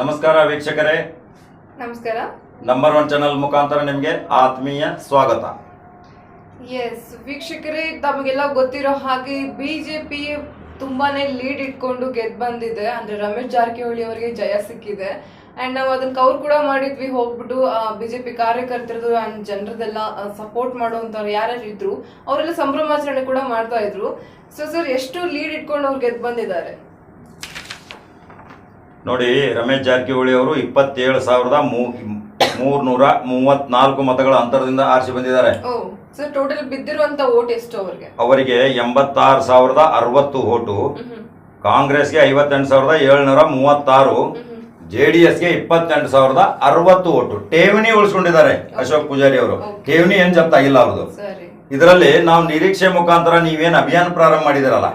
ನಮಸ್ಕಾರ ವೀಕ್ಷಕರೇ. ನಮಸ್ಕಾರ. ನಂಬರ್ ಒನ್ ಚಾನಲ್ ಮುಖಾಂತರ ನಿಮಗೆ ಆತ್ಮೀಯ ಸ್ವಾಗತ. ಎಸ್ ವೀಕ್ಷಕರೇ ತಮಗೆಲ್ಲ ಗೊತ್ತಿರೋ ಹಾಗೆ ಬಿಜೆಪಿ ತುಂಬಾನೇ ಲೀಡ್ ಇಟ್ಕೊಂಡು ಗೆದ್ ಬಂದಿದೆ. ಅಂದ್ರೆ ರಮೇಶ್ ಜಾರಕಿಹೊಳಿ ಅವರಿಗೆ ಜಯ ಸಿಕ್ಕಿದೆ. ಅಂಡ್ ನಾವು ಅದನ್ನ ಕವರ್ ಕೂಡ ಮಾಡಿದ್ವಿ. ಹೋಗ್ಬಿಟ್ಟು ಬಿಜೆಪಿ ಕಾರ್ಯಕರ್ತರದು ಅಂಡ್ ಜನರದೆಲ್ಲ ಸಪೋರ್ಟ್ ಮಾಡುವಂತವ್ರು ಯಾರ್ಯಾರು ಇದ್ರು ಅವರೆಲ್ಲ ಸಂಭ್ರಮಾಚರಣೆ ಕೂಡ ಮಾಡ್ತಾ ಇದ್ರು. ಸೊ ಸರ್ ಎಷ್ಟು ಲೀಡ್ ಇಟ್ಕೊಂಡು ಅವ್ರು ಗೆದ್ ಬಂದಿದ್ದಾರೆ? ನೋಡಿ ರಮೇಶ್ ಜಾರಕಿಹೊಳಿ ಅವರು ಇಪ್ಪತ್ತೇಳು ಸಾವಿರದ ಮೂರ್ನೂರ ಮೂವತ್ನಾಲ್ಕು ಮತಗಳ ಅಂತರದಿಂದ ಆರಿಸಿ ಬಂದಿದ್ದಾರೆ. ಓ ಸರ್ ಟೋಟಲ್ ಬಿದ್ದಿರುವಂತ ಓಟ್ ಎಷ್ಟು ಅವ್ರಿಗೆ? ಅವರಿಗೆ ಎಂಬತ್ತಾರು ಸಾವಿರದ ಅರವತ್ತು ಓಟು ಕಾಂಗ್ರೆಸ್ಗೆ ಐವತ್ತೆಂಟು ಸಾವಿರದ ಏಳ್ನೂರ ಮೂವತ್ತಾರು ಜೆ ಡಿ ಎಸ್ಗೆ ಇಪ್ಪತ್ತೆಂಟು ಸಾವಿರದ ಅರವತ್ತು ಓಟು. ಠೇವಣಿ ಉಳಿಸ್ಕೊಂಡಿದ್ದಾರೆ ಅಶೋಕ್ ಪೂಜಾರಿ ಅವರು. ಠೇವಣಿ ಏನ್ ಜಪ್ತಾಗಿಲ್ಲ ಅವ್ರದ್ದು. ಇದರಲ್ಲಿ ನಾವು ನಿರೀಕ್ಷೆ ಮುಖಾಂತರ ನೀವೇನು ಅಭಿಯಾನ ಪ್ರಾರಂಭ ಮಾಡಿದಿರಲ್ಲ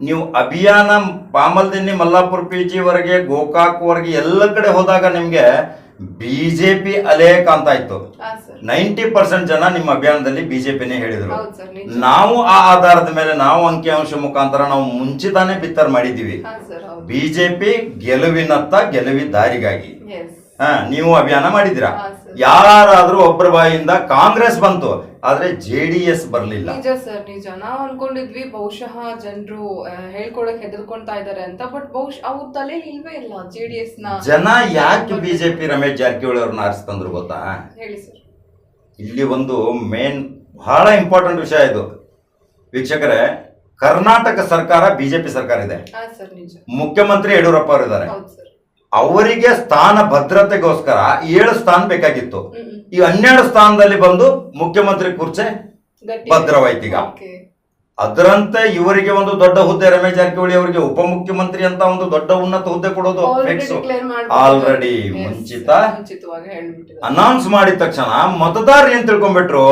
ನೀವು ಅಭಿಯಾನ ಪಾಮಲ್ದಿನ್ನಿ ಮಲ್ಲಾಪುರ ಪಿ ಜಿವರೆಗೆ ವರೆಗೆ ಗೋಕಾಕ್ ವರೆಗೆ ಎಲ್ಲ ಕಡೆ ಹೋದಾಗ ನಿಮಗೆ ಬಿಜೆಪಿ ಅಲೆ ಕಾಣ್ತಾ ಇತ್ತು ನೈಂಟಿ ಪರ್ಸೆಂಟ್ ಜನ ನಿಮ್ಮ ಅಭಿಯಾನದಲ್ಲಿ ಬಿಜೆಪಿನೇ ಹೇಳಿದ್ರು. ನಾವು ಆ ಆಧಾರದ ಮೇಲೆ ನಾವು ಅಂಕಿಅಂಶ ಮುಖಾಂತರ ನಾವು ಮುಂಚಿತಾನೆ ಬಿತ್ತರ್ ಹೌದು. ಬಿಜೆಪಿ ಗೆಲುವಿನತ್ತ ಗೆಲುವಿ ದಾರಿಗಾಗಿ ಹಾ ನೀವು ಅಭಿಯಾನ ಮಾಡಿದಿರಾ. ಯಾರಾದ್ರೂ ಒಬ್ಬರ ಬಾಯಿಂದ ಕಾಂಗ್ರೆಸ್ ಬಂತು ಆದ್ರೆ ಜೆ ಡಿ ಎಸ್ ಬರ್ಲಿಲ್ಲ. ನಿಜ ಸರ್ ನಿಜ. ನಾವ್ ಅನ್ಕೊಂಡಿದ್ವಿ ಬಹುಶಃ ಜನರು ಹೇಳ್ಕೊಳಕ್ ಹೆದರ್ಕೊಂತಾ ಇದಾರೆ ಅಂತ ಬಟ್ ಬಹುಶಃ ಅವ್ರ ತಲೆ ಇಲ್ವೇ ಇಲ್ಲ ಜೆ ಡಿ ಎಸ್ನ ಜನ ಯಾಕೆ ಬಿಜೆಪಿ ರಮೇಶ್ ಜಾರಕಿಹೊಳಿ ಅವ್ರನ್ನ ಆರಿಸ್ತಂದ್ರು ಗೊತ್ತಾ? ಹೇಳಿ ಸರ್. ಇಲ್ಲಿ ಒಂದು ಮೇನ್ ಬಹಳ ಇಂಪಾರ್ಟೆಂಟ್ ವಿಷಯ ಇದು. ವೀಕ್ಷಕರೇ ಕರ್ನಾಟಕ ಸರ್ಕಾರ ಬಿಜೆಪಿ ಸರ್ಕಾರ ಇದೆ. ಮುಖ್ಯಮಂತ್ರಿ ಯಡಿಯೂರಪ್ಪ ಅವರು ಇದ್ದಾರೆ ಹೌದು ಸರ್. ಅವರಿಗೆ ಸ್ಥಾನ ಭದ್ರತೆಗೋಸ್ಕರ ಏಳು ಸ್ಥಾನ ಬೇಕಾಗಿತ್ತು. ಈ ಹನ್ನೆರಡು ಸ್ಥಾನದಲ್ಲಿ ಬಂದು ಮುಖ್ಯಮಂತ್ರಿ ಕುರ್ಚೆ ಭದ್ರವಾಯ್ತೀಗ. ಅದರಂತೆ ಇವರಿಗೆ ಒಂದು ದೊಡ್ಡ ಹುದ್ದೆ ರಮೇಶ್ ಜಾರಕಿಹೊಳಿ ಅವರಿಗೆ ಉಪಮುಖ್ಯಮಂತ್ರಿ ಅಂತ ಒಂದು ದೊಡ್ಡ ಉನ್ನತ ಹುದ್ದೆ ಕೊಡೋದು. ಆಲ್ರೆಡಿ ಮುಂಚಿತ. ಅನೌನ್ಸ್ ಮಾಡಿದ ತಕ್ಷಣ ಮತದಾರರು ಏನ್ ತಿಳ್ಕೊಂಡ್ಬಿಟ್ರು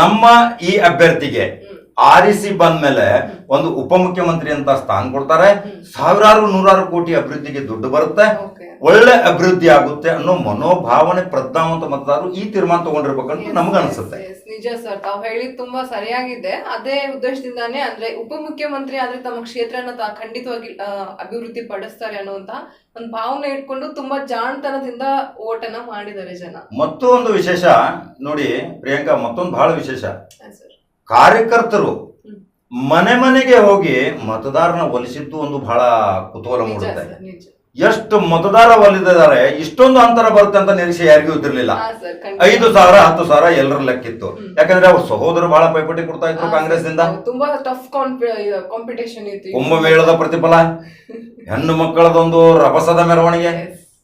ನಮ್ಮ ಈ ಅಭ್ಯರ್ಥಿಗೆ ಆರಿಸಿ ಬಂದ್ಮೇಲೆ ಒಂದು ಉಪಮುಖ್ಯಮಂತ್ರಿ ಅಂತ ಸ್ಥಾನ ಕೊಡ್ತಾರೆ. ಸಾವಿರಾರು ನೂರಾರು ಕೋಟಿ ಅಭಿವೃದ್ಧಿಗೆ ದುಡ್ಡು ಬರುತ್ತೆ. ಒಳ್ಳೆ ಅಭಿವೃದ್ಧಿ ಆಗುತ್ತೆ ಅನ್ನೋ ಮನೋಭಾವನೆ ಪ್ರಜ್ಞಾವಂತ ಮತದಾರರು ಈ ತೀರ್ಮಾನ ತಗೊಂಡಿರ್ಬೇಕಂತ ನಮ್ಗೆ ಅನ್ಸುತ್ತೆ. ನಿಜ ಸರ್ ತಾವು ಹೇಳಿದ್ ತುಂಬಾ ಸರಿಯಾಗಿದೆ. ಅದೇ ಉದ್ದೇಶದಿಂದಾನೇ ಅಂದ್ರೆ ಉಪಮುಖ್ಯಮಂತ್ರಿ ಆದ್ರೆ ತಮ್ಮ ಕ್ಷೇತ್ರನ ಖಂಡಿತವಾಗಿ ಅಭಿವೃದ್ಧಿ ಪಡಿಸ್ತಾರೆ ಅನ್ನುವಂತ ಒಂದು ಭಾವನೆ ಇಟ್ಕೊಂಡು ತುಂಬಾ ಜಾಣತನದಿಂದ ಓಟನ ಮಾಡಿದ್ದಾರೆ ಜನ. ಮತ್ತೊಂದು ವಿಶೇಷ ನೋಡಿ ಪ್ರಿಯಾಂಕಾ ಮತ್ತೊಂದು ಬಹಳ ವಿಶೇಷ. ಸರ್. ಕಾರ್ಯಕರ್ತರು ಮನೆ ಮನೆಗೆ ಹೋಗಿ ಮತದಾರನ ಒಲಿಸಿದ್ದು ಒಂದು ಬಹಳ ಕುತೂಹಲ ಮೂಡುತ್ತೆ. ಎಷ್ಟು ಮತದಾರ ಒಲಿದಿದ್ದಾರೆ ಇಷ್ಟೊಂದು ಅಂತರ ಬರುತ್ತೆ ಅಂತ ನಿರೀಕ್ಷೆ ಯಾರಿಗೂ ಇದ್ದಿರ್ಲಿಲ್ಲ. ಐದು ಸಾವಿರ ಹತ್ತು ಸಾವಿರ ಎಲ್ಲರ ಲೆಕ್ಕಿತ್ತು. ಯಾಕಂದ್ರೆ ಅವ್ರ ಸಹೋದರ ಬಹಳ ಪೈಪೋಟಿ ಕೊಡ್ತಾ ಇದ್ರು ಕಾಂಗ್ರೆಸ್ನಿಂದ ತುಂಬಾ ಟಫ್ ಕಾಂಪಿಟೇಷನ್ ಇತ್ತು ಕುಂಭಮೇಳದ ಪ್ರತಿಫಲ ಹೆಣ್ಣು ಮಕ್ಕಳದೊಂದು ರಭಸದ ಮೆರವಣಿಗೆ.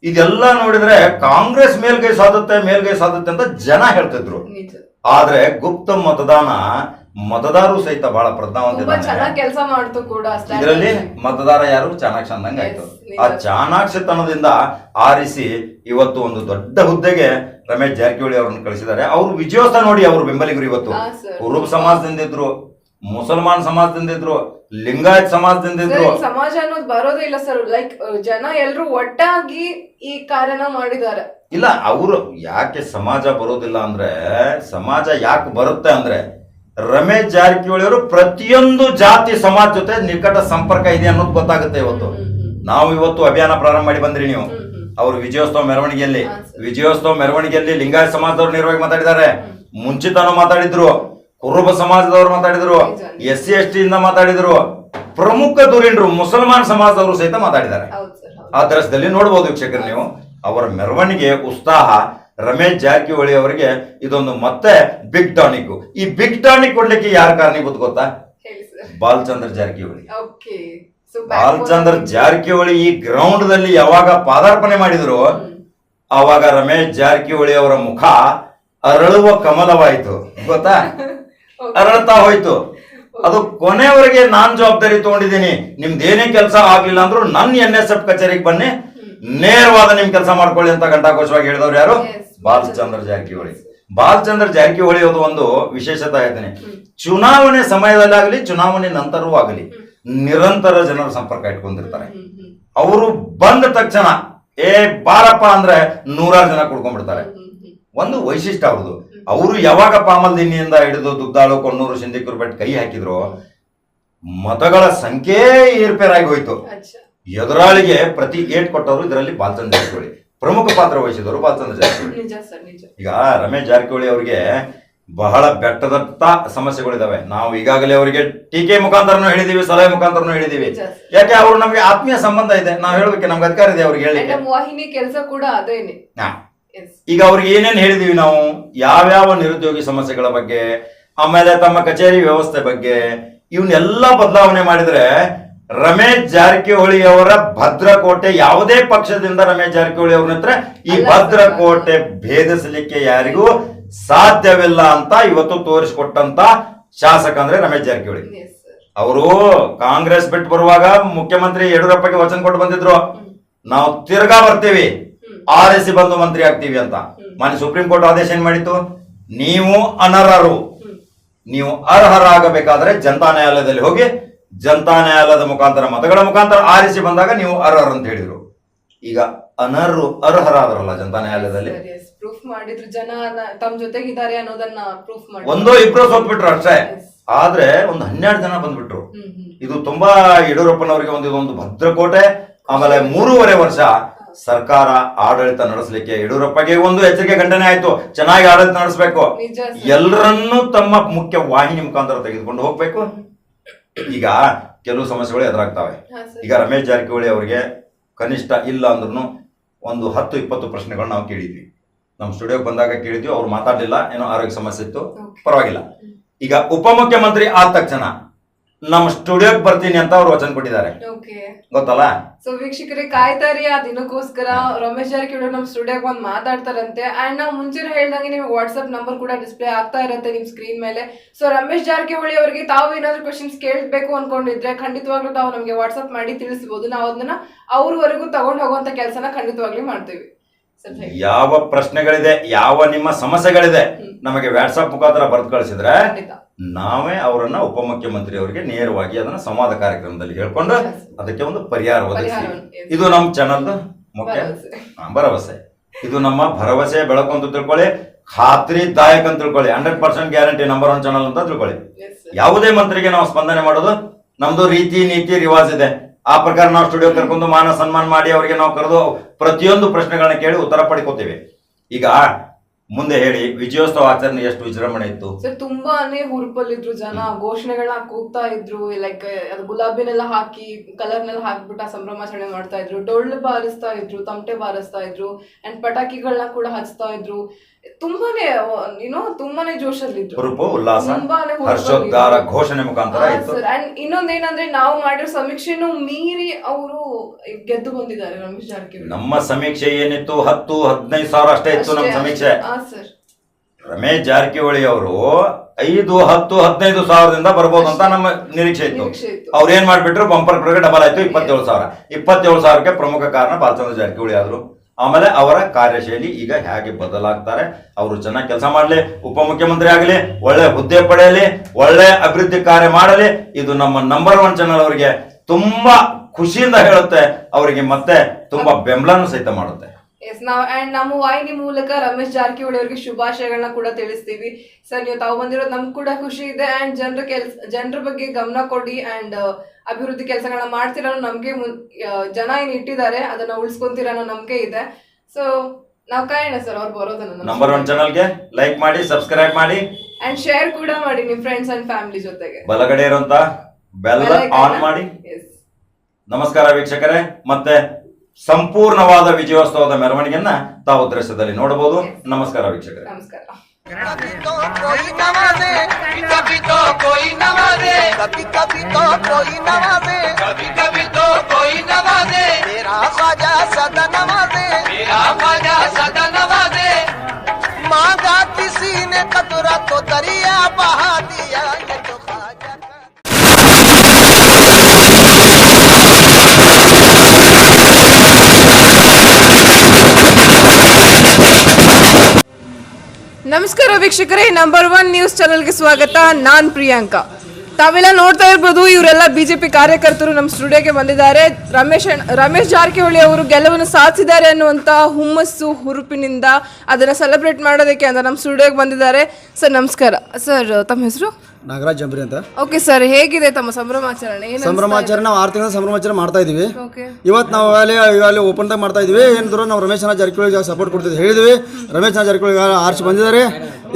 ಇದೆಲ್ಲ ನೋಡಿದ್ರೆ ಕಾಂಗ್ರೆಸ್ ಮೇಲ್ಗೈ ಸಾಧುತ್ತೆ ಮೇಲ್ಗೈ ಸಾಧುತ್ತೆ ಅಂತ ಜನ ಹೇಳ್ತಿದ್ರು. ಆದ್ರೆ ಗುಪ್ತ ಮತದಾನ ಮತದಾರರು ಸಹಿತ ಬಹಳ ಪ್ರಜ್ಞಾವಂತ ಪ್ರಜ್ಞಾವಂತಿದ್ದಾನೆ ಕೆಲಸ ಮಾಡ್ತು ಕೂಡ ಇದರಲ್ಲಿ ಮತದಾರ ಯಾರು? ಚಾಣಾಕ್ಷ ಅಂದಂಗೆ ಆಯ್ತು. ಆ ಚಾಣಾಕ್ಷತನದಿಂದ ಆರಿಸಿ ಇವತ್ತು ಒಂದು ದೊಡ್ಡ ಹುದ್ದೆಗೆ ರಮೇಶ್ ಜಾರಕಿಹೊಳಿ ಅವರನ್ನು ಕಳಿಸಿದ್ದಾರೆ. ಅವರು ವಿಜಯೋತ್ಸವ ನೋಡಿ ಅವರು ಬೆಂಬಲಿಗರು ಇವತ್ತು. ಕುರುಬ ಸಮಾಜದಿಂದ ಇದ್ರು ಮುಸಲ್ಮಾನ್ ಸಮಾಜದಿಂದ ಇದ್ರು ಲಿಂಗಾಯತ್ ಸಮಾಜದಿಂದ ಇದ್ರು. ಸಮಾಜ ಅನ್ನೋದು ಬರೋದೇ ಇಲ್ಲ ಸರ್. ಲೈಕ್ ಜನ ಎಲ್ರು ಒಟ್ಟಾಗಿ ಈ ಕಾರ್ಯನ ಮಾಡಿದ್ದಾರೆ. ಇಲ್ಲ ಅವರು ಯಾಕೆ ಸಮಾಜ ಬರೋದಿಲ್ಲ ಅಂದ್ರೆ ಸಮಾಜ ಯಾಕೆ ಬರುತ್ತೆ ಅಂದ್ರೆ ರಮೇಶ್ ಜಾರಕಿಹೊಳಿ ಅವರು ಪ್ರತಿಯೊಂದು ಜಾತಿ ಸಮಾಜ ಜೊತೆ ನಿಕಟ ಸಂಪರ್ಕ ಇದೆ ಅನ್ನೋದು ಗೊತ್ತಾಗುತ್ತೆ ಇವತ್ತು. ನಾವು ಇವತ್ತು ಅಭಿಯಾನ ಪ್ರಾರಂಭ ಮಾಡಿ ಬಂದ್ರಿ ನೀವು. ಅವರು ವಿಜಯೋತ್ಸವ ಮೆರವಣಿಗೆಯಲ್ಲಿ. ವಿಜಯೋತ್ಸವ ಮೆರವಣಿಗೆಯಲ್ಲಿ ಲಿಂಗಾಯತ್ ಸಮಾಜದವರು ನೇರವಾಗಿ ಮಾತಾಡಿದ್ದಾರೆ. ಮುಂಚಿತನೂ ಮಾತಾಡಿದ್ರು. ಕುರುಬ ಸಮಾಜದವರು ಮಾತಾಡಿದ್ರು. ಎಸ್ ಸಿ ಎಸ್ ಟಿ ಇಂದ ಮಾತಾಡಿದ್ರು. ಪ್ರಮುಖ ಧುರೀಣರು ಮುಸಲ್ಮಾನ್ ಸಮಾಜದವರು ಸಹಿತ ಮಾತಾಡಿದ್ದಾರೆ. ಆ ದೃಶ್ಯದಲ್ಲಿ ನೋಡಬಹುದು ವೀಕ್ಷಕರು ನೀವು. ಅವರ ಮೆರವಣಿಗೆ ಉತ್ಸಾಹ ರಮೇಶ್ ಜಾರಕಿಹೊಳಿ ಅವರಿಗೆ ಇದೊಂದು ಮತ್ತೆ ಬಿಗ್ ಟಾನಿಕ್ ಈ ಬಿಗ್ ಟಾನಿಕ್ ಕೊಡ್ಲಿಕ್ಕೆ ಯಾರ ಕಾರಣೀಭೂತ ಗೊತ್ತಾ? ಬಾಲಚಂದ್ರ ಜಾರಕಿಹೊಳಿ. ಬಾಲಚಂದ್ರ ಜಾರಕಿಹೊಳಿ ಈ ಗ್ರೌಂಡ್ ದಲ್ಲಿ ಯಾವಾಗ ಪಾದಾರ್ಪಣೆ ಮಾಡಿದ್ರು ಅವಾಗ ರಮೇಶ್ ಜಾರಕಿಹೊಳಿ ಅವರ ಮುಖ ಅರಳುವ ಕಮಲವಾಯಿತು. ಗೊತ್ತಾ? ಅರಳ್ತಾ ಹೋಯ್ತು. ಅದು ಕೊನೆವರೆಗೆ ನಾನ್ ಜವಾಬ್ದಾರಿ ತಗೊಂಡಿದ್ದೀನಿ. ನಿಮ್ದು ಏನೇ ಕೆಲಸ ಆಗ್ಲಿಲ್ಲ ಅಂದ್ರೂ ನನ್ನ ಎನ್ ಎಸ್ ಎಫ್ ಕಚೇರಿಗೆ ಬನ್ನಿ. ನೇರವಾದ ನಿಮ್ ಕೆಲಸ ಮಾಡ್ಕೊಳ್ಳಿ ಅಂತ ಗಂಟಾಘೋಷವಾಗಿ ಹೇಳಿದವ್ರು ಯಾರು. ಬಾಲಚಂದ್ರ ಜಾರಕಿಹೊಳಿ. ಬಾಲಚಂದ್ರ ಜಾರಕಿಹೊಳಿ ಅದು ಒಂದು ವಿಶೇಷತೆ ಹೇಳ್ತೀನಿ ಚುನಾವಣೆ ಸಮಯದಲ್ಲಾಗಲಿ ಚುನಾವಣೆ ನಂತರವೂ ಆಗಲಿ ನಿರಂತರ ಜನರ ಸಂಪರ್ಕ ಇಟ್ಕೊಂಡಿರ್ತಾರೆ. ಅವರು ಬಂದ ತಕ್ಷಣ ಏ ಬಾರಪ್ಪ ಅಂದ್ರೆ ನೂರಾರು ಜನ ಕುಡ್ಕೊಂಡ್ಬಿಡ್ತಾರೆ. ಒಂದು ವೈಶಿಷ್ಟ್ಯ ಅವ್ರದ್ದು. ಅವರು ಯಾವಾಗ ಪಾಮಲ್ದಿನ್ನಿಯಿಂದ ಹಿಡಿದು ದುಗ್ದಾಳು ಕೊಣ್ಣೂರು ಸಿಂಧಿಕರು ಬೆಟ್ ಕೈ ಹಾಕಿದ್ರು ಮತಗಳ ಸಂಖ್ಯೆ ಏರ್ಪೇರಾಗಿ ಹೋಯ್ತು. ಎದುರಾಳಿಗೆ ಪ್ರತಿ ಏಟ್ ಕೊಟ್ಟವರು ಇದರಲ್ಲಿ ಬಾಲಚಂದ್ರ ಜಾರಕಿಹೊಳಿ. ಪ್ರಮುಖ ಪಾತ್ರ ವಹಿಸಿದವರು ಬಾಲಚಂದ್ರ ಜಾರಕಿಹೊಳಿ. ಈಗ ರಮೇಶ್ ಜಾರಕಿಹೊಳಿ ಅವರಿಗೆ ಬಹಳ ಬೆಟ್ಟದತ್ತ ಸಮಸ್ಯೆಗಳಿದಾವೆ. ನಾವು ಈಗಾಗಲೇ ಅವರಿಗೆ ಟೀಕೆ ಮುಖಾಂತರನು ಹೇಳಿದೀವಿ ಸಲಹೆ ಮುಖಾಂತರನು ಹೇಳಿದೀವಿ. ಯಾಕೆ ಅವರು ನಮಗೆ ಆತ್ಮೀಯ ಸಂಬಂಧ ಇದೆ? ನಾವು ಹೇಳಬೇಕು ನಮ್ಗೆ ಅಧಿಕಾರ ಇದೆ ಅವ್ರಿಗೆ ಹೇಳಿ ವಾಹಿನಿ ಕೆಲಸ ಕೂಡ ಅದೇನೆ. ಈಗ ಅವ್ರಿಗೆ ಏನೇನ್ ಹೇಳಿದೀವಿ ನಾವು ಯಾವ್ಯಾವ ನಿರುದ್ಯೋಗಿ ಸಮಸ್ಯೆಗಳ ಬಗ್ಗೆ ಆಮೇಲೆ ತಮ್ಮ ಕಚೇರಿ ವ್ಯವಸ್ಥೆ ಬಗ್ಗೆ ಇವನ್ನೆಲ್ಲ ಬದಲಾವಣೆ ಮಾಡಿದ್ರೆ ರಮೇಶ್ ಜಾರಕಿಹೊಳಿ ಅವರ ಭದ್ರಕೋಟೆ ಯಾವುದೇ ಪಕ್ಷದಿಂದ ರಮೇಶ್ ಜಾರಕಿಹೊಳಿ ಅವ್ರ ಹತ್ರ ಈ. ಭದ್ರಕೋಟೆ ಭೇದಿಸಲಿಕ್ಕೆ ಯಾರಿಗೂ ಸಾಧ್ಯವಿಲ್ಲ ಅಂತ ಇವತ್ತು ತೋರಿಸಿಕೊಟ್ಟಂತ ಶಾಸಕ ಅಂದ್ರೆ ರಮೇಶ್ ಜಾರಕಿಹೊಳಿ. ಅವರು ಕಾಂಗ್ರೆಸ್ ಬಿಟ್ಟು ಬರುವಾಗ ಮುಖ್ಯಮಂತ್ರಿ ಯಡಿಯೂರಪ್ಪಗೆ ವಚನ ಕೊಟ್ಟು ಬಂದಿದ್ರು. ನಾವು ತಿರ್ಗಾ ಬರ್ತೀವಿ. ಆರಿಸಿ ಬಂದು ಮಂತ್ರಿ ಆಗ್ತೀವಿ ಅಂತ. ಮಾನ್ಯ ಸುಪ್ರೀಂ ಕೋರ್ಟ್ ಆದೇಶ ಏನ್ ಮಾಡಿತ್ತು? ನೀವು ಅನರ್ಹರು. ನೀವು ಅರ್ಹರಾಗಬೇಕಾದ್ರೆ ಜನತಾ ನ್ಯಾಯಾಲಯದಲ್ಲಿ ಹೋಗಿ ಜನತಾ ನ್ಯಾಯಾಲಯದ ಮುಖಾಂತರ ಮತಗಳ ಮುಖಾಂತರ ಆರಿಸಿ ಬಂದಾಗ ನೀವು ಅರ್ಹರು ಅಂತ ಹೇಳಿದ್ರು. ಈಗ ಅನರ್ಹರು ಅರ್ಹರಾದ್ರಲ್ಲ ಜನತಾ ನ್ಯಾಯಾಲಯದಲ್ಲಿ? ಪ್ರೂಫ್ ಮಾಡಿದ್ರು ಜನ ತಮ್ಮ ಜೊತೆಗಿದ್ದಾರೆ ಅನ್ನೋದನ್ನ ಪ್ರೂಫ್ ಮಾಡಿ. ಒಂದೋ ಇಬ್ರು ಸೋತ್ಬಿಟ್ರು ಅಷ್ಟೇ. ಆದ್ರೆ ಒಂದು ಹನ್ನೆರಡು ಜನ ಬಂದ್ಬಿಟ್ರು. ಇದು ತುಂಬಾ ಯಡಿಯೂರಪ್ಪನವರಿಗೆ ಒಂದು ಇದೊಂದು ಭದ್ರಕೋಟೆ ಆಮೇಲೆ ಮೂರುವರೆ ವರ್ಷ ಸರ್ಕಾರ ಆಡಳಿತ ನಡೆಸಲಿಕ್ಕೆ ಯಡಿಯೂರಪ್ಪಗೆ ಒಂದು ಎಚ್ಚರಿಕೆ ಘಟನೆ ಆಯ್ತು. ಚೆನ್ನಾಗಿ ಆಡಳಿತ ನಡೆಸಬೇಕು. ಎಲ್ಲರನ್ನೂ ತಮ್ಮ ಮುಖ್ಯ ವಾಹಿನಿ ಮುಖಾಂತರ ತೆಗೆದುಕೊಂಡು ಹೋಗ್ಬೇಕು. ಈಗ ಕೆಲವು ಸಮಸ್ಯೆಗಳು ಎದುರಾಗ್ತವೆ. ಈಗ ರಮೇಶ್ ಜಾರಕಿಹೊಳಿ ಅವರಿಗೆ ಕನಿಷ್ಠ ಇಲ್ಲ ಅಂದ್ರೂ ಒಂದು ಹತ್ತು ಇಪ್ಪತ್ತು ಪ್ರಶ್ನೆಗಳು ನಾವು ಕೇಳಿದ್ವಿ. ನಮ್ಮ ಸ್ಟುಡಿಯೋಗೆ ಬಂದಾಗ ಕೇಳಿದ್ವಿ ಅವ್ರು ಮಾತಾಡಲಿಲ್ಲ ಏನೋ ಆರೋಗ್ಯ ಸಮಸ್ಯೆ ಇತ್ತು. ಪರವಾಗಿಲ್ಲ. ಈಗ ಉಪಮುಖ್ಯಮಂತ್ರಿ ಆದ ತಕ್ಷಣ ನಮ್ಮ ಸ್ಟುಡಿಯೋಗೆ ಬರ್ತೀನಿ ಅಂತ ಅವ್ರು ವಚನ ಕೊಟ್ಟಿದ್ದಾರೆ. ಓಕೆ. ಗೊತ್ತಲ್ಲ? ಸೊ ವೀಕ್ಷಕರೇ ಕಾಯ್ತಾರಿ ಆ ದಿನಕ್ಕೋಸ್ಕರ ರಮೇಶ್ ಜಾರಕಿಹೊಳಿ ನಮ್ ಸ್ಟುಡಿಯೋಗೆ ಬಂದ್ ಮಾತಾಡ್ತಾರಂತೆ. ಅಂಡ್ ನಾವು ಮುಂಚೆನೆ ಹೇಳ್ದಂಗೆ ನಿಮ್ಗೆ ವಾಟ್ಸ್ಆಪ್ ನಂಬರ್ ಕೂಡ ಡಿಸ್ಪ್ಲೇ ಆಗ್ತಾ ಇರುತ್ತೆ ನಿಮ್ ಸ್ಕ್ರೀನ್ ಮೇಲೆ. ಸೊ ರಮೇಶ್ ಜಾರಕಿಹೊಳಿ ಅವರಿಗೆ ತಾವು ಏನಾದ್ರು ಕ್ವಶನ್ಸ್ ಕೇಳಬೇಕು ಅನ್ಕೊಂಡಿದ್ರೆ ಖಂಡಿತವಾಗ್ಲೂ ತಾವು ನಮ್ಗೆ ವಾಟ್ಸ್ಆಪ್ ಮಾಡಿ ತಿಳಿಸಬಹುದು ನಾವು ಅದನ್ನ ಅವ್ರವರೆಗೂ ತಗೊಂಡ್ ಹೋಗುವಂತ ಕೆಲಸನ ಖಂಡಿತವಾಗ್ಲೂ ಮಾಡ್ತೀವಿ. ಯಾವ ಪ್ರಶ್ನೆಗಳಿದೆ ಯಾವ ನಿಮ್ಮ ಸಮಸ್ಯೆಗಳಿದೆ ನಮಗೆ ವ್ಯಾಟ್ಸಪ್ ಮುಖಾಂತರ ಬರೆದು ಕಳಿಸಿದ್ರೆ ನಾವೇ ಅವರನ್ನ ಉಪಮುಖ್ಯಮಂತ್ರಿ ಅವರಿಗೆ ನೇರವಾಗಿ ಅದನ್ನ ಸಂವಾದ ಕಾರ್ಯಕ್ರಮದಲ್ಲಿ ಹೇಳ್ಕೊಂಡು ಅದಕ್ಕೆ ಒಂದು ಪರಿಹಾರ ಒದಗಿಸಿ. ಇದು ನಮ್ಮ ಚಾನಲ್ ಮುಖ್ಯ? ಭರವಸೆ. ಇದು ನಮ್ಮ ಭರವಸೆ ಬೆಳಕು ಅಂತ ತಿಳ್ಕೊಳ್ಳಿ. ಖಾತ್ರಿದಾಯಕ ಅಂತ ತಿಳ್ಕೊಳ್ಳಿ. Hundred percent guarantee number one channel ಅಂತ ತಿಳ್ಕೊಳ್ಳಿ. ಯಾವುದೇ ಮಂತ್ರಿಗೆ ನಾವು ಸ್ಪಂದನೆ ಮಾಡೋದು ನಮ್ದು ರೀತಿ ನೀತಿ ರಿವಾಜ್ ಇದೆ. ಆ ಪ್ರಕಾರ ನಾವು ಸ್ಟುಡಿಯೋ ಕರ್ಕೊಂಡು ಮಾನ ಸನ್ಮಾನ ಮಾಡಿ ಅವರಿಗೆ ನಾವು ಕರೆದು ಪ್ರತಿಯೊಂದು ಪ್ರಶ್ನೆಗಳನ್ನ ಕೇಳಿ ಉತ್ತರ ಪಡ್ಕೋತೀವಿ. ಈಗ ಮುಂದೆ ಹೇಳಿ, ವಿಜಯೋತ್ಸವ ಆಚರಣೆ ಎಷ್ಟು ವಿಜೃಂಭಣೆ ಇತ್ತು? ಸರ್, ತುಂಬಾನೇ ಹುರುಪಲ್ಲಿದ್ರು ಜನ, ಘೋಷಣೆಗಳನ್ನ ಕೂಗ್ತಾ ಇದ್ರು ಲೈಕ್ ಅದು ಗುಲಾಬಿನೆಲ್ಲ ಹಾಕಿ, ಕಲರ್ನೆಲ್ಲ ಹಾಕ್ಬಿಟ್ಟು ಸಂಭ್ರಮಾಚರಣೆ ಮಾಡ್ತಾ ಇದ್ರು. ಡೊಳ್ಳು ಬಾರಿಸ್ತಾ ಇದ್ರು, ತಮಟೆ ಬಾರಿಸ್ತಾ ಇದ್ರು ಅಂಡ್ ಪಟಾಕಿಗಳನ್ನ ಕೂಡ ಹಚ್ತಾ ಇದ್ರು. ತುಂಬಾನೇ ಏನೋ ತುಂಬಾನೇ ಜೋಶಲ್ಲಿದ್ರು. ಹುರುಪು ಉಲ್ಲಾಸ ತುಂಬಾನೇ. ಹರ್ಷೋದ್ಗಾರ ಘೋಷಣೆ ಮುಖಾಂತರ ಇತ್ತು. ಅಂಡ್ ಇನ್ನೊಂದೇನಂದ್ರೆ ನಾವು ಮಾಡಿರೋ ಸಮೀಕ್ಷೆನೂ ಮೀರಿ ಅವರು ಗೆದ್ದು ಬಂದಿದ್ದಾರೆ ರಮೇಶ್ ಜಾರಕಿಹೊಳಿ. ನಮ್ಮ ಸಮೀಕ್ಷೆ ಏನಿತ್ತು? ಹತ್ತು ಹದಿನೈದು ಸಾವಿರ ಅಷ್ಟೇ ಇತ್ತು ನಮ್ಮ ಸಮೀಕ್ಷೆ. ಹಾ ಸರ್. ರಮೇಶ್ ಜಾರಕಿಹೊಳಿ ಅವರು ಐದು ಹತ್ತು ಹದಿನೈದು ಸಾವಿರದಿಂದ ಬರ್ಬೋದು ಅಂತ ನಮ್ಮ ನಿರೀಕ್ಷೆ ಇತ್ತು. ಅವ್ರು ಏನ್ ಮಾಡ್ಬಿಟ್ರು? ಬಂಪರ್ ಡಬಲ್ ಆಯ್ತು ಇಪ್ಪತ್ತೇಳು ಸಾವಿರ. ಇಪ್ಪತ್ತೇಳು ಸಾವಿರಕ್ಕೆ ಪ್ರಮುಖ ಕಾರಣ ಬಾಲಚಂದ್ರ ಜಾರಕಿಹೊಳಿ ಆದ್ರು. ಆಮೇಲೆ ಅವರ ಕಾರ್ಯಶೈಲಿ ಈಗ ಹೇಗೆ ಬದಲಾಗ್ತಾರೆ, ಅವರು ಚೆನ್ನಾಗಿ ಕೆಲಸ ಮಾಡಲಿ, ಉಪಮುಖ್ಯಮಂತ್ರಿ ಆಗಲಿ, ಒಳ್ಳೆ ಹುದ್ದೆ ಪಡೆಯಲಿ, ಒಳ್ಳೆ ಅಭಿವೃದ್ಧಿ ಕಾರ್ಯ ಮಾಡಲಿ, ಇದು ನಮ್ಮ ನಂಬರ್ ಒನ್ ಚಾನಲ್ ಅವರಿಗೆ ತುಂಬಾ ಖುಷಿಯಿಂದ ಹೇಳುತ್ತೆ, ಅವರಿಗೆ ಮತ್ತೆ ತುಂಬಾ ಬೆಂಬಲನೂ ಸಹಿತ ಮಾಡುತ್ತೆ. ಎಸ್ ನಾವು ಅಂಡ್ ನಮ್ಮ ವಾಹಿನಿ ಮೂಲಕ ರಮೇಶ್ ಜಾರಕಿಹೊಳಿ ಅವರಿಗೆ ಶುಭಾಶಯಗಳನ್ನ ಕೂಡ ತಿಳಿಸ್ತೀವಿ. ಸರ್ ನೀವು ತಾವು ಬಂದಿರೋದು ನಮ್ಗೆ ಕೂಡ ಖುಷಿ ಇದೆ ಅಂಡ್ ಜನರ ಕೆಲ್ಸ, ಜನರ ಬಗ್ಗೆ ಗಮನ ಕೊಡಿ ಅಂಡ್ ಅಭಿವೃದ್ಧಿ ಕೆಲಸಗಳನ್ನ ಮಾಡ್ತಿರೋ ನಮಗೆ ನಮ್ಗೆ ಮುನ್- ಜನ ಏನ್ ಇಟ್ಟಿದ್ದಾರೆ ಅದನ್ನ ಉಳಿಸ್ಕೊಂತೀರ ಅನ್ನೋ ನಂಬಿಕೆ ಇದೆ. ಸೊ ನಾವು ಕಾಯೋಣ ಸರ್ ಅವ್ರು ಬರೋದನ್ನ ನಂಬರ್ ಒನ್ ಚಾನಲ್ಗೆ ಲೈಕ್ ಮಾಡಿ ಸಬ್ಸ್ಕ್ರೈಬ್ ಮಾಡಿ. ಅಂಡ್ ಶೇರ್ ಕೂಡ ಮಾಡಿ ನಿಮ್ ಫ್ರೆಂಡ್ಸ್ ಅಂಡ್ ಫ್ಯಾಮಿಲಿ ಜೊತೆಗೆ. ಬಲಗಡೆ ಇರುವಂತ ಬೆಲ್ ಆನ್ ಮಾಡಿ. ನಮಸ್ಕಾರ ವೀಕ್ಷಕರೇ. ಮತ್ತೆ ಸಂಪೂರ್ಣವಾದ ವಿಜಯೋತ್ಸವದ ಮೆರವಣಿಗೆಯನ್ನ ತಾವು ದೃಶ್ಯದಲ್ಲಿ ನೋಡಬಹುದು. ನಮಸ್ಕಾರ ವೀಕ್ಷಕರೇ. ನಮಸ್ಕಾರ. कभी तो कोई नवाजे कभी तो कोई नवाजे कभी कभी तो कोई नवाजे कभी कभी तो कोई नवाजे ನಮಸ್ಕಾರ ವೀಕ್ಷಕರೇ ನಂಬರ್ ಒನ್ ನ್ಯೂಸ್ ಚಾನೆಲ್ಗೆ ಸ್ವಾಗತ. ನಾನ್ ಪ್ರಿಯಾಂಕಾ. ತಾವೆಲ್ಲ ನೋಡ್ತಾ ಇರ್ಬೋದು, ಇವರೆಲ್ಲ ಬಿಜೆಪಿ ಕಾರ್ಯಕರ್ತರು ನಮ್ಮ ಸ್ಟುಡಿಯೋಗೆ ಬಂದಿದ್ದಾರೆ. ರಮೇಶ್ ರಮೇಶ್ ಜಾರಕಿಹೊಳಿ ಅವರು ಗೆಲುವನ್ನು ಸಾಧಿಸಿದ್ದಾರೆ ಅನ್ನುವಂಥ ಹುಮ್ಮಸ್ಸು ಹುರುಪಿನಿಂದ ಅದನ್ನು ಸೆಲೆಬ್ರೇಟ್ ಮಾಡೋದಕ್ಕೆ ಅಂತ ನಮ್ಮ ಸ್ಟುಡಿಯೋಗೆ ಬಂದಿದ್ದಾರೆ. ಸರ್, ನಮಸ್ಕಾರ. ಸರ್, ತಮ್ಮ ಹೆಸರು? ನಾಗರಾಜ್ ಜಂಬ್ರಿ ಅಂತ. ಓಕೆ ಸರ್ ಹೇಗಿದೆ ತಮ್ಮ ಸಂಭ್ರಮಾಚರಣೆ? ಏನು ಸಂಭ್ರಮಾಚರಣೆ ನಾವು ಆರು ತಿಂಗಳ ಸಂಭ್ರಮಾಚರಣೆ ಮಾಡ್ತಾ ಇದೀವಿ. ಓಕೆ ಇವತ್ತು ನಾವು ಅಲ್ಲಿ ಅಲ್ಲಿ ಓಪನ್ದಾಗ ಮಾಡ್ತಾ ಇದೀವಿ. ಏನಿದ್ರು ನಾವು ರಮೇಶನ ಜಾರಕಿಹೊಳಿಗೆ ಸಪೋರ್ಟ್ ಕೊಡ್ತಿದ್ವಿ ಹೇಳಿದ್ವಿ. ರಮೇಶನ ಅಣ್ಣ ಜಾರಕಿಹೊಳಿ ಆರ್ಚ್ ಬಂದಿದ್ದಾರೆ.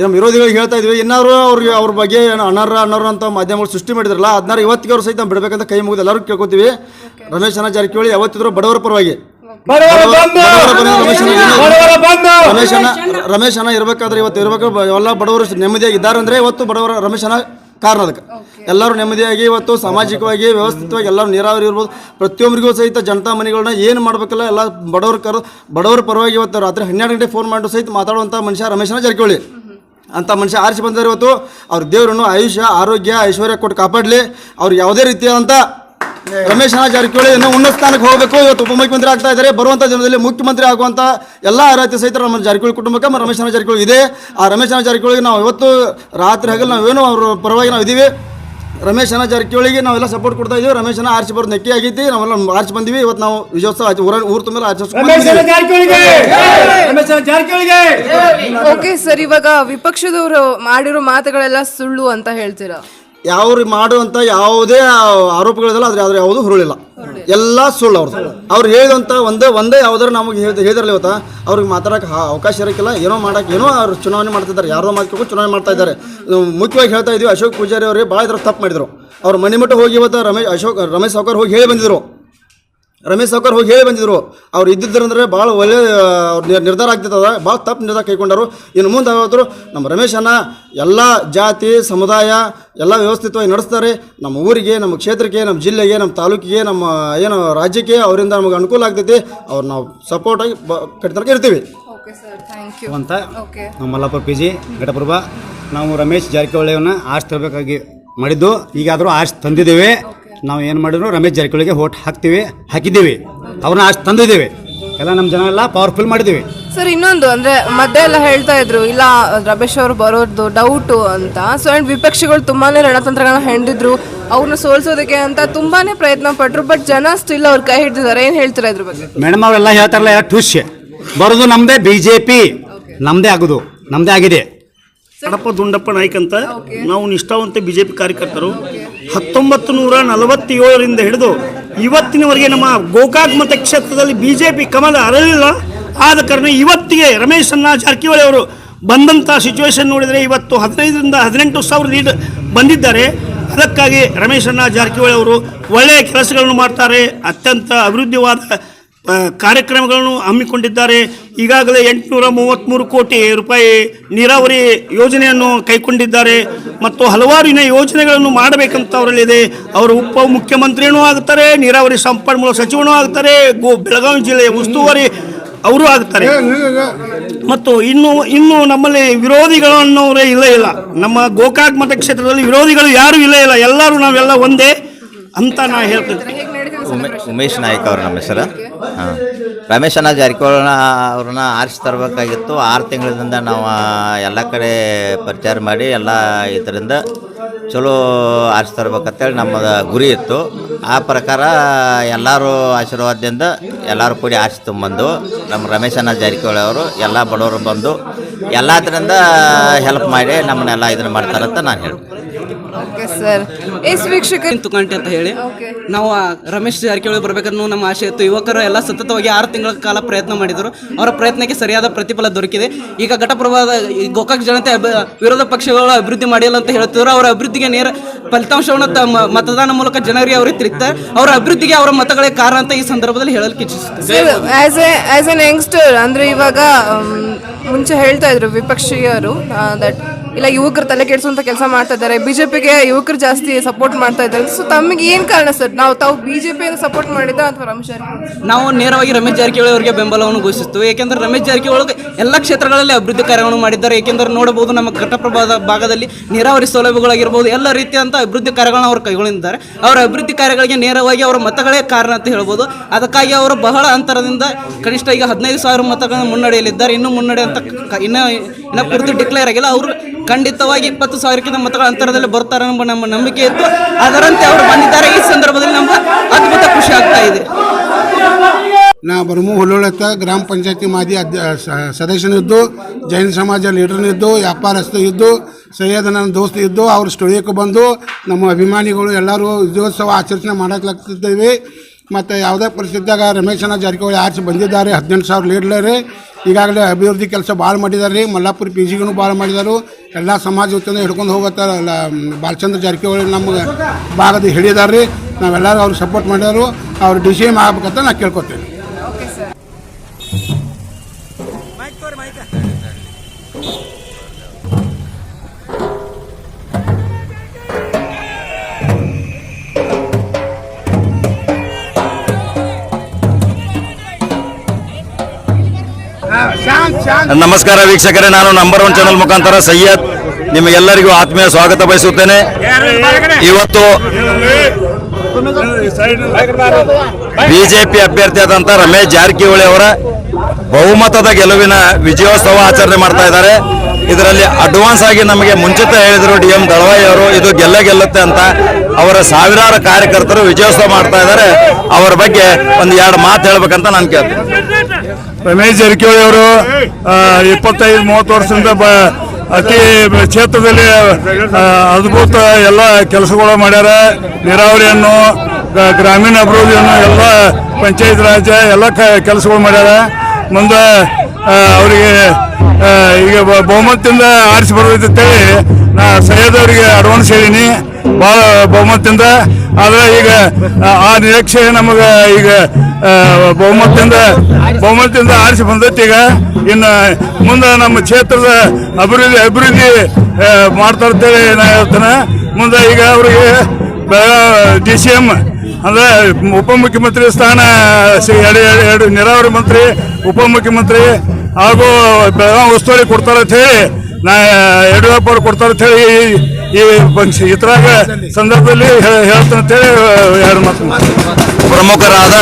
ನಮ್ಮ ವಿರೋಧಿಗಳಿಗೆ ಹೇಳ್ತಾ ಇದೀವಿ. ಇನ್ನಾರು ಅವ್ರಿಗೆ ಅವ್ರ ಬಗ್ಗೆ ಏನು ಅಣ್ಣರ ಅಣ್ಣರು ಅಂತ ಮಾಧ್ಯಮಗಳು ಸೃಷ್ಟಿ ಮಾಡಿದ್ರಲ್ಲ ಅದನ್ನ ಇವತ್ತಿಗೆ ಅವ್ರು ಸಹಿತ ಬಿಡಬೇಕಂತ ಕೈ ಮುಗಿದು ಎಲ್ಲರೂ ಕೇಳ್ಕೊತೀವಿ. ರಮೇಶ್ ಅಣ್ಣ ಜಾರಕಿಹೊಳಿ ಯಾವತ್ತಿದ್ರು ಬಡವರ ಪರವಾಗಿ. ಬಡವರ ಪರವಾಗಿ ರಮೇಶ್ ಅಣ್ಣ. ಇರ್ಬೇಕಾದ್ರೆ ಇವತ್ತು ಇರ್ಬೇಕು. ಬ- ಎಲ್ಲ ಬಡವರು ನೆಮ್ಮದಿಯಾಗಿ ಇದ್ದಾರೆ ಅಂದ್ರೆ ಇವತ್ತು ಬಡವರ ರಮೇಶ್ ಅಣ್ಣ ಕಾರಣ ಅದಕ್ಕೆ. ಎಲ್ಲರೂ ನೆಮ್ಮದಿಯಾಗಿ ಇವತ್ತು ಸಾಮಾಜಿಕವಾಗಿ ವ್ಯವಸ್ಥಿತವಾಗಿ ಎಲ್ಲರೂ ನೀರಾವರಿ ಇರ್ಬೋದು. ಪ್ರತಿಯೊಬ್ಬರಿಗೂ ಸಹಿತ ಜನತಾ ಮನೆಗಳನ್ನ ಏನು ಮಾಡ್ಬೇಕಲ್ಲ ಎಲ್ಲ ಬಡವ್ರ ಕರ್ ಬಡವರ ಪರವಾಗಿ ಇವತ್ತು ರಾತ್ರಿ ಹನ್ನೆರಡು ಗಂಟೆ ಫೋನ್ ಮಾಡೋ ಸಹಿತ ಮಾತಾಡುವಂಥ ಮನುಷ್ಯ ರಮೇಶನ ಜರ್ಕೊಳ್ಳಿ ಅಂತ ಮನುಷ್ಯ ಆರಿಸಿ ಬಂದರೆ ಇವತ್ತು. ಅವ್ರ ದೇವರನ್ನು ಆಯುಷ್ಯ ಆರೋಗ್ಯ ಐಶ್ವರ್ಯ ಕೊಟ್ಟು ಕಾಪಾಡಲಿ. ಅವ್ರಿಗೆ ಯಾವುದೇ ರೀತಿಯಾದಂಥ ರಮೇಶ್ ಜಾರಕಿಹೊಳಿ ಇನ್ನೂ ಉನ್ನತ ಸ್ಥಾನಕ್ಕೆ ಹೋಗಬೇಕು. ಇವತ್ತು ಉಪಮುಖ್ಯಮಂತ್ರಿ ಆಗ್ತಾ ಇದ್ದಾರೆ. ಬರುವಂಥ ದಿನದಲ್ಲಿ ಮುಖ್ಯಮಂತ್ರಿ ಆಗುವಂಥ ಎಲ್ಲ ಅರ್ಹತೆ ಸಹಿತ ನಮ್ಮ ಜಾರಕಿಹೊಳಿ ಕುಟುಂಬಕ್ಕೆ ಮತ್ತು ರಮೇಶ್ ಜಾರಕಿಹೊಳಿ ಇದೆ. ಆ ರಮೇಶ್ ಜಾರಕಿಹೊಳಿಗೆ ನಾವು ಇವತ್ತು ರಾತ್ರಿ ಹಗಲು ನಾವೇನು ಅವ್ರ ಪರವಾಗಿ ನಾವು ಇದ್ದೀವಿ ರಮೇಶ್ ಅಣ್ಣ ಜಾರಕಿಹೊಳಿಗೆ ನಾವೆಲ್ಲ ಸಪೋರ್ಟ್ ಕೊಡ್ತಾ ಇದೀವಿ. ರಮೇಶ್ ಅಣ್ಣ ಆರ್ಚಿ ಬರೋದು ನೆಕ್ಕಿ ಆಗೈತಿ. ನಾವೆಲ್ಲ ಆರ್ಚಿ ಬಂದಿವಿ. ಇವತ್ತು ನಾವು ವಿಜಯೋತ್ಸವ ಆಚೆ ಊರ ಊರು ತುಂಬ ಓಕೆ ಸರ್ ಇವಾಗ ವಿಪಕ್ಷದವರು ಮಾಡಿರೋ ಮಾತುಗಳೆಲ್ಲ ಸುಳ್ಳು ಅಂತ ಹೇಳ್ತೀರಾ? ಯಾವ ಮಾಡುವಂಥ ಯಾವುದೇ ಆರೋಪಗಳಿದಲ್ಲ ಅದ್ರ ಯಾವ್ದು ಹುರುಳಿಲ್ಲ. ಎಲ್ಲ ಸುಳ್ಳು ಅವ್ರದ್ದು ಅವ್ರು ಹೇಳಿದಂಥ ಒಂದೇ ಒಂದೇ ಯಾವ್ದಾರು ನಮಗೆ ಹೇಳ್ದ ಹೇಳಿದ್ರಲ್ಲ ಇವತ್ತ ಅವ್ರಿಗೆ ಮಾತಾಡಕ್ಕೆ ಅವಕಾಶ ಇರಕ್ಕಿಲ್ಲ. ಏನೋ ಮಾಡಕ್ಕೆ, ಏನೋ ಅವ್ರು ಚುನಾವಣೆ ಮಾಡ್ತಿದ್ದಾರೆ. ಯಾರೋ ಮಾತು ಚುನಾವಣೆ ಮಾಡ್ತಾ ಇದ್ದಾರೆ. ಮುಖ್ಯವಾಗಿ ಹೇಳ್ತಾ ಇದೀವಿ, ಅಶೋಕ್ ಪೂಜಾರಿ ಅವರೇ ಭಾಳ ಇದ್ರ ತಪ್ಪು ಮಾಡಿದ್ರು. ಅವ್ರು ಮನೆ ಮಟ್ಟ ಹೋಗಿ ಇವತ್ತು ರಮೇಶ್, ಅಶೋಕ್, ರಮೇಶ್ ಸಾವ್ಕರ್ ಹೋಗಿ ಹೇಳಿ ಬಂದಿದ್ರು. ರಮೇಶ್ ಸಾವ್ಕರ್ ಹೋಗಿ ಹೇಳಿ ಬಂದಿದ್ರು. ಅವ್ರು ಇದ್ದಿದ್ರಂದ್ರೆ ಭಾಳ ಒಳ್ಳೆ ಅವ್ರ ನಿರ್- ನಿರ್ಧಾರ ಆಗ್ತಿತ್ತದ. ಭಾಳ ತಪ್ಪು ನಿರ್ಧಾರ ಕೈಗೊಂಡರು ಇನ್ನು ಮುಂದೆ ಆಗೋದ್ರು ನಮ್ಮ ರಮೇಶ್ ಅಣ್ಣ ಎಲ್ಲ ಜಾತಿ ಸಮುದಾಯ ಎಲ್ಲ ವ್ಯವಸ್ಥಿತವಾಗಿ ನಡೆಸ್ತಾರೆ. ನಮ್ಮ ಊರಿಗೆ ನಮ್ಮ ಕ್ಷೇತ್ರಕ್ಕೆ ನಮ್ಮ ಜಿಲ್ಲೆಗೆ ನಮ್ಮ ತಾಲೂಕಿಗೆ ನಮ್ಮ ಏನು ರಾಜ್ಯಕ್ಕೆ ಅವರಿಂದ ನಮಗೆ ಅನುಕೂಲ ಆಗ್ತೈತಿ. ಅವ್ರು ನಾವು ಸಪೋರ್ಟಾಗಿ ಬ ಕಟ್ಟಿತನಕ ಇರ್ತೀವಿ. ಓಕೆ ಸರ್ ಥ್ಯಾಂಕ್ ಯು ಅಂತ ನಮ್ಮ ಮಲ್ಲಪ್ಪ ಮಲ್ಲಾಪುರ ಪಿ ಜಿ ಘಟಪ್ರಭ. ನಾವು ರಮೇಶ್ ಜಾರಕಿಹೊಳಿಯವನ್ನ ಆಶ್ ತರಬೇಕಾಗಿ ಮಾಡಿದ್ದು. ಈಗಾದರೂ ಆಶ್ ತಂದಿದ್ದೇವೆ. ನಾವು ಏನು ಮಾಡಿದ್ರು ರಮೇಶ್ ಜಾರಕಿಹೊಳಿಗೆ ಓಟ್ ಹಾಕ್ತೀವಿ ಹಾಕಿದ್ದೀವಿ. ಅವ್ರನ್ನ ಅಷ್ಟು ತಂದಿದ್ದೀವಿ. ಎಲ್ಲ ನಮ್ಮ ಜನ ಎಲ್ಲ ಪವರ್ಫುಲ್ ಮಾಡಿದ್ದೀವಿ. ಸರ್ ಇನ್ನೊಂದು ಅಂದ್ರೆ ಮಧ್ಯೆ ಎಲ್ಲ ಹೇಳ್ತಾ ಇದ್ರು ಇಲ್ಲ ರಮೇಶ್ ಅವರು ಬರೋದು ಡೌಟು ಅಂತ. ಸೊ ಅಂಡ್ ವಿಪಕ್ಷಗಳು ತುಂಬಾನೇ ರಣತಂತ್ರಗಳನ್ನ ಹೆಂಡಿದ್ರು ಅವ್ರನ್ನ ಸೋಲ್ಸೋದಕ್ಕೆ ಅಂತ ತುಂಬಾನೇ ಪ್ರಯತ್ನ ಪಟ್ರು ಬಟ್ ಜನ ಸ್ಟಿಲ್ ಅವ್ರ ಕೈ ಹಿಡಿದಿದ್ದಾರೆ. ಏನು ಹೇಳ್ತಾರೆ ಇದ್ರ ಬಗ್ಗೆ? ಮೇಡಮ್ ಅವರೆಲ್ಲ ಹೇಳ್ತಾರಲ್ಲ ಟುಷ್ ಬರೋದು ನಮ್ಮದೇ ಬಿ ಜೆ ಪಿ ನಮ್ಮದೇ ಆಗೋದು ನಮ್ಮದೇ ಆಗಿದೆ. ಕಡಪ ದುಂಡಪ್ಪ ನಾಯ್ಕ ಅಂತ ನಾವು ನಿಷ್ಠಾವಂತ ಬಿಜೆಪಿ ಕಾರ್ಯಕರ್ತರು. ಹತ್ತೊಂಬತ್ತು ನೂರ ನಲವತ್ತೇಳರಿಂದ ಹಿಡಿದು ಇವತ್ತಿನವರೆಗೆ ನಮ್ಮ ಗೋಕಾಕ್ ಮತಕ್ಷೇತ್ರದಲ್ಲಿ ಪಿ ಕಮಲ ಅರಲಿಲ್ಲ ಆದ ಕಾರಣ ಇವತ್ತಿಗೆ ರಮೇಶ್ ಅಣ್ಣ ಜಾರಕಿಹೊಳಿ ಅವರು ಬಂದಂಥ ಸಿಚುವೇಶನ್ ನೋಡಿದರೆ ಇವತ್ತು ಹದಿನೈದರಿಂದ ಹದಿನೆಂಟು ಸಾವಿರ ಲೀಡ್ ಬಂದಿದ್ದಾರೆ. ಅದಕ್ಕಾಗಿ ರಮೇಶ್ ಅಣ್ಣ ಜಾರಕಿಹೊಳಿ ಅವರು ಒಳ್ಳೆಯ ಕೆಲಸಗಳನ್ನು ಮಾಡ್ತಾರೆ. ಅತ್ಯಂತ ಅಭಿವೃದ್ಧಿವಾದ ಕಾರ್ಯಕ್ರಮಗಳನ್ನು ಹಮ್ಮಿಕೊಂಡಿದ್ದಾರೆ. ಈಗಾಗಲೇ ಎಂಟುನೂರ ಮೂವತ್ತ್ಮೂರು ಕೋಟಿ ರೂಪಾಯಿ ನೀರಾವರಿ ಯೋಜನೆಯನ್ನು ಕೈಗೊಂಡಿದ್ದಾರೆ. ಮತ್ತು ಹಲವಾರು ಇನ್ನೂ ಯೋಜನೆಗಳನ್ನು ಮಾಡಬೇಕಂತ ಅವರಲ್ಲಿದೆ ಅವರು ಉಪ ಮುಖ್ಯಮಂತ್ರಿಯೂ ಆಗ್ತಾರೆ, ನೀರಾವರಿ ಸಂಪನ್ಮೂಲ ಸಚಿವನೂ ಆಗ್ತಾರೆ, ಗೋ ಬೆಳಗಾವಿ ಜಿಲ್ಲೆಯ ಉಸ್ತುವಾರಿ ಅವರು ಆಗ್ತಾರೆ. ಮತ್ತು ಇನ್ನು ಇನ್ನು ನಮ್ಮಲ್ಲಿ ವಿರೋಧಿಗಳು ಅನ್ನೋರೇ ಇಲ್ಲ ಇಲ್ಲ. ನಮ್ಮ ಗೋಕಾಕ್ ಮತಕ್ಷೇತ್ರದಲ್ಲಿ ವಿರೋಧಿಗಳು ಯಾರೂ ಇಲ್ಲ ಇಲ್ಲ. ಎಲ್ಲರೂ ನಾವೆಲ್ಲ ಒಂದೇ ಅಂತ ನಾ ಹೇಳ್ತೀನಿ. ಉಮೇಶ್ ನಾಯ್ಕ ಅವ್ರ ನಮ್ಮ ಹೆಸರು. ಹಾಂ. ರಮೇಶ್ ಅಣ್ಣ ಜಾರಕಿಹೊಳಿ ಅವ್ರನ್ನ ಆರಿಸಿ ತರಬೇಕಾಗಿತ್ತು. ಆರು ತಿಂಗಳಿಂದ ನಾವು ಎಲ್ಲ ಕಡೆ ಪ್ರಚಾರ ಮಾಡಿ ಎಲ್ಲ ಇದರಿಂದ ಚಲೋ ಆರಿಸಿ ತರ್ಬೇಕಂತೇಳಿ ನಮ್ಮದು ಗುರಿ ಇತ್ತು. ಆ ಪ್ರಕಾರ ಎಲ್ಲರೂ ಆಶೀರ್ವಾದದಿಂದ ಎಲ್ಲರೂ ಕೂಡಿ ಆರಿಸಿ ತುಂಬಂದು ನಮ್ಮ ರಮೇಶ್ ಅಣ್ಣ ಜಾರಕಿಹೊಳಿ ಅವರು ಎಲ್ಲ ಬಡವರು ಬಂದು ಎಲ್ಲದರಿಂದ ಹೆಲ್ಪ್ ಮಾಡಿ ನಮ್ಮನ್ನೆಲ್ಲ ಇದನ್ನು ಮಾಡ್ತಾರಂತ ನಾನು ಹೇಳ್ತೀನಿ. ಓಕೆ ಸರ್ ಎಸ್ ವೀಕ್ಷಕರು. ತುಕಂಟಿ ಅಂತ ಹೇಳಿ. ನಾವು ರಮೇಶ್ ಜಾರಕಿಹೊಳಿ ಬರ್ಬೇಕನ್ನೋ ನಮ್ಮ ಆಶೆ ಇತ್ತು. ಯುವಕರು ಎಲ್ಲ ಸತತವಾಗಿ ಆರು ತಿಂಗಳ ಕಾಲ ಪ್ರಯತ್ನ ಮಾಡಿದರು. ಅವರ ಪ್ರಯತ್ನಕ್ಕೆ ಸರಿಯಾದ ಪ್ರತಿಫಲ ದೊರಕಿದೆ. ಈಗ ಘಟಪ್ರಭಾದ ಈ ಗೋಕಾಕ್ ಜನತೆ ವಿರೋಧ ಪಕ್ಷಗಳು ಅಭಿವೃದ್ಧಿ ಮಾಡಿಲ್ಲ ಅಂತ ಹೇಳ್ತಿದ್ರು. ಅವರ ಅಭಿವೃದ್ಧಿಗೆ ನೇರ ಫಲಿತಾಂಶವನ್ನು ತಮ್ಮ ಮತದಾನ ಮೂಲಕ ಜನರಿಗೆ ಅವರು ತಿರುಗ್ತಾರೆ ಅವರ ಅಭಿವೃದ್ಧಿಗೆ ಅವರ ಮತಗಳೇ ಕಾರಣ ಅಂತ ಈ ಸಂದರ್ಭದಲ್ಲಿ ಹೇಳಲಿಕ್ಕೆ ಕಿಚ್ಚಿಸ್ತಾರೆ ಯಂಗ್ಸ್ಟರ್ ಅಂದ್ರೆ ಇವಾಗ ಮುಂಚೆ ಹೇಳ್ತಾ ಇದ್ರು ವಿಪಕ್ಷೀಯರು ದಟ್ ಇಲ್ಲ, ಯುವಕರು ತಲೆ ಕೆಡಿಸುವಂತ ಕೆಲಸ ಮಾಡ್ತಾ ಇದ್ದಾರೆ. ಬಿಜೆಪಿಗೆ ಯುವಕರು ಜಾಸ್ತಿ ಸಪೋರ್ಟ್ ಮಾಡ್ತಾ ಇದ್ದಾರೆ. ಸೊ ತಮಗೆ ಏನ್ ಕಾರಣ ಸರ್? ನಾವು ತಾವು ಬಿಜೆಪಿಯನ್ನು ಸಪೋರ್ಟ್ ಮಾಡಿದ ಅಥವಾ ರಮೇಶ್ ಜಾರಕಿಹೊಳಿ? ನಾವು ನೇರವಾಗಿ ರಮೇಶ್ ಜಾರಕಿಹೊಳಿ ಅವರಿಗೆ ಬೆಂಬಲವನ್ನು ಘೋಷಿಸುತ್ತೇವೆ ಏಕೆಂದರೆ ರಮೇಶ್ ಜಾರಕಿಹೊಳಿ ಎಲ್ಲ ಕ್ಷೇತ್ರಗಳಲ್ಲಿ ಅಭಿವೃದ್ಧಿ ಕಾರ್ಯಗಳನ್ನು ಮಾಡಿದ್ದಾರೆ. ಏಕೆಂದ್ರೆ ನೋಡಬಹುದು ನಮ್ಮ ಘಟಪ್ರಭಾದ ಭಾಗದಲ್ಲಿ ನೀರಾವರಿ ಸೌಲಭ್ಯಗಳಾಗಿರ್ಬೋದು, ಎಲ್ಲ ರೀತಿಯಂತ ಅಭಿವೃದ್ಧಿ ಕಾರ್ಯಗಳನ್ನು ಅವರು ಕೈಗೊಂಡಿದ್ದಾರೆ. ಅವರ ಅಭಿವೃದ್ಧಿ ಕಾರ್ಯಗಳಿಗೆ ನೇರವಾಗಿ ಅವರ ಮತಗಳೇ ಕಾರಣ ಅಂತ ಹೇಳ್ಬೋದು. ಅದಕ್ಕಾಗಿ ಅವರು ಬಹಳ ಅಂತರದಿಂದ ಕನಿಷ್ಠ ಈಗ ಹದಿನೈದು ಸಾವಿರ ಮತಗಳನ್ನು ಮುನ್ನಡೆಯಲ್ಲಿದ್ದಾರೆ. ಇನ್ನೂ ಮುನ್ನಡೆ ಅಂತ ಇನ್ನ ಇನ್ನ ಪೂರ್ತಿ ಡಿಕ್ಲೇರ್ ಆಗಿಲ್ಲ. ಅವರು ಖಂಡಿತವಾಗಿ ಇಪ್ಪತ್ತು ಸಾವಿರಕ್ಕಿಂತ ಮತಗಳ ಅಂತರದಲ್ಲಿ ಬರ್ತಾರೆ ಎಂಬ ನಮ್ಮ ನಂಬಿಕೆ ಇತ್ತು. ಅದರಂತೆ ಅವರು ಬಂದಿದ್ದಾರೆ. ಈ ಸಂದರ್ಭದಲ್ಲಿ ನಮ್ಮ ಅದ್ಭುತ ಖುಷಿ ಆಗ್ತಾ ಇದೆ. ನಾ ಬರಮು ಹುಲ್ಲೊಳತ್ತ ಗ್ರಾಮ ಪಂಚಾಯತಿ ಮಾಜಿ ಅಧ್ಯ ಸದಸ್ಯನಿದ್ದು, ಜೈನ ಸಮಾಜ ಲೀಡರ್ನಿದ್ದು ವ್ಯಾಪಾರಸ್ಥ ಇದ್ದು ಸೈಯದ್ ನನ್ನ ದೋಸ್ತ ಇದ್ದು, ಅವ್ರ ಸ್ಟುಡಿಯೋಕ್ಕೆ ಬಂದು ನಮ್ಮ ಅಭಿಮಾನಿಗಳು ಎಲ್ಲರೂ ವಿಜಯೋತ್ಸವ ಆಚರಣೆ ಮಾಡಕ್ಲಾಗ್ತಿದ್ದೇವೆ ಮತ್ತು ಯಾವುದೇ ಪರಿಸ್ಥಿತಿಯಾಗ ರಮೇಶನ ಜಾರಕಿಹೊಳಿ ಆರಿಸಿ ಬಂದಿದ್ದಾರೆ, ಹದಿನೆಂಟು ಸಾವಿರ ಲೀಡ್ಲರಿ ಈಗಾಗಲೇ ಅಭಿವೃದ್ಧಿ ಕೆಲಸ ಭಾಳ ಮಾಡಿದ್ದಾರೆ ರೀ. ಮಲ್ಲಾಪುರ ಪಿ ಜಿಗೂ ಭಾಳ ಮಾಡಿದರು ಎಲ್ಲ ಸಮಾಜ ವತಿಯಿಂದ ಹಿಡ್ಕೊಂಡು ಹೋಗತ್ತಾರ ಬಾಲಚಂದ್ರ ಜಾರಕಿಹೊಳಿ ನಮ್ಗೆ ಭಾಗದ ಹಿಡಿದಾರೆ ರೀ. ನಾವೆಲ್ಲರೂ ಅವ್ರಿಗೆ ಸಪೋರ್ಟ್ ಮಾಡಿದರು. ಅವ್ರು ಡಿ ಸಿ ಎಂ ಆಗ್ಬೇಕಂತ ನಾನು ಕೇಳ್ಕೊತೇನೆ. ನಮಸ್ಕಾರ ವೀಕ್ಷಕರೇ, ನಾನು ನಂಬರ್ ಒನ್ ಚಾನಲ್ ಮುಖಾಂತರ ಸೈಯದ್. ನಿಮಗೆಲ್ಲರಿಗೂ ಆತ್ಮೀಯ ಸ್ವಾಗತ ಬಯಸುತ್ತೇನೆ. ಇವತ್ತು ಬಿಜೆಪಿ ಅಭ್ಯರ್ಥಿಯಾದಂಥ ರಮೇಶ್ ಜಾರಕಿಹೊಳಿ ಅವರ ಬಹುಮತದ ಗೆಲುವಿನ ವಿಜಯೋತ್ಸವ ಆಚರಣೆ ಮಾಡ್ತಾ ಇದ್ದಾರೆ. ಇದರಲ್ಲಿ ಅಡ್ವಾನ್ಸ್ ಆಗಿ ನಮಗೆ ಮುಂಚಿತ ಹೇಳಿದರು ಡಿ ಎಂ ದಳವಾಯಿ ಅವರು, ಇದು ಗೆಲ್ಲ ಗೆಲ್ಲುತ್ತೆ ಅಂತ ಅವರ ಸಾವಿರಾರು ಕಾರ್ಯಕರ್ತರು ವಿಜಯೋತ್ಸವ ಮಾಡ್ತಾ ಇದ್ದಾರೆ. ಅವರ ಬಗ್ಗೆ ಒಂದು ಎರಡು ಮಾತು ಹೇಳ್ಬೇಕಂತ ನಾನು ಕೇಳ್ತೀನಿ. ರಮೇಶ್ ಜಾರಕಿಹೊಳಿ ಅವರು ಇಪ್ಪತ್ತೈದು ಮೂವತ್ತು ವರ್ಷದಿಂದ ಅತಿ ಕ್ಷೇತ್ರದಲ್ಲಿ ಅದ್ಭುತ ಎಲ್ಲ ಕೆಲಸಗಳು ಮಾಡ್ಯಾರ. ನೀರಾವರಿಯನ್ನು ಗ್ರಾಮೀಣ ಅಭಿವೃದ್ಧಿಯನ್ನು ಎಲ್ಲ ಪಂಚಾಯತ್ ರಾಜ್ಯ ಎಲ್ಲ ಕೆಲಸಗಳು ಮಾಡ್ಯಾರ. ಮುಂದೆ ಅವರಿಗೆ ಈಗ ಬಹುಮತದಿಂದ ಆರಿಸಿ ಬರ್ಬೇಕಂತೇಳಿ ನಾ ಸೈಯದ್ ಅವರಿಗೆ ಅಡ್ವಾನ್ಸ್ ಹೇಳೀನಿ. ಭಾಳ ಬಹುಮತದಿಂದ. ಆದ್ರೆ ಈಗ ಆ, ನಿರೀಕ್ಷೆ ನಮಗೆ ಈಗ ಬಹುಮತದಿಂದ ಬಹುಮತದಿಂದ ಆರಿಸಿ ಬಂದೈತಿ ಈಗ. ಇನ್ನು ಮುಂದೆ ನಮ್ಮ ಕ್ಷೇತ್ರದ ಅಭಿವೃದ್ಧಿ ಅಭಿವೃದ್ಧಿ ಮಾಡ್ತಾ ಇರ್ತೇವೆ ನಾ ಹೇಳ್ತೇನೆ. ಮುಂದೆ ಈಗ ಅವರಿಗೆ ಡಿ ಸಿ ಎಂ ಅಂದ್ರೆ ಉಪಮುಖ್ಯಮಂತ್ರಿ ಸ್ಥಾನ ಎರಡು ಎರಡು- ನೀರಾವರಿ ಮಂತ್ರಿ, ಉಪಮುಖ್ಯಮಂತ್ರಿ ಹಾಗೂ ಬೆಳಗಾವಿ ಉಸ್ತುವಾರಿ ಕೊಡ್ತಾರೆ ಅಂತ ಹೇಳಿ, ನಾ, ಯಡಿಯೂರಪ್ಪ ಅವ್ರು ಕೊಡ್ತಾರೆ ಅಂತ ಹೇಳಿ ಈ- ಇದ್ರಾಗ ಸಂದರ್ಭದಲ್ಲಿ ಹೇಳ್ತೇನೆ ಅಂತೇಳಿ ಎರಡು ಮಾತು ಪ್ರಮುಖರಾದ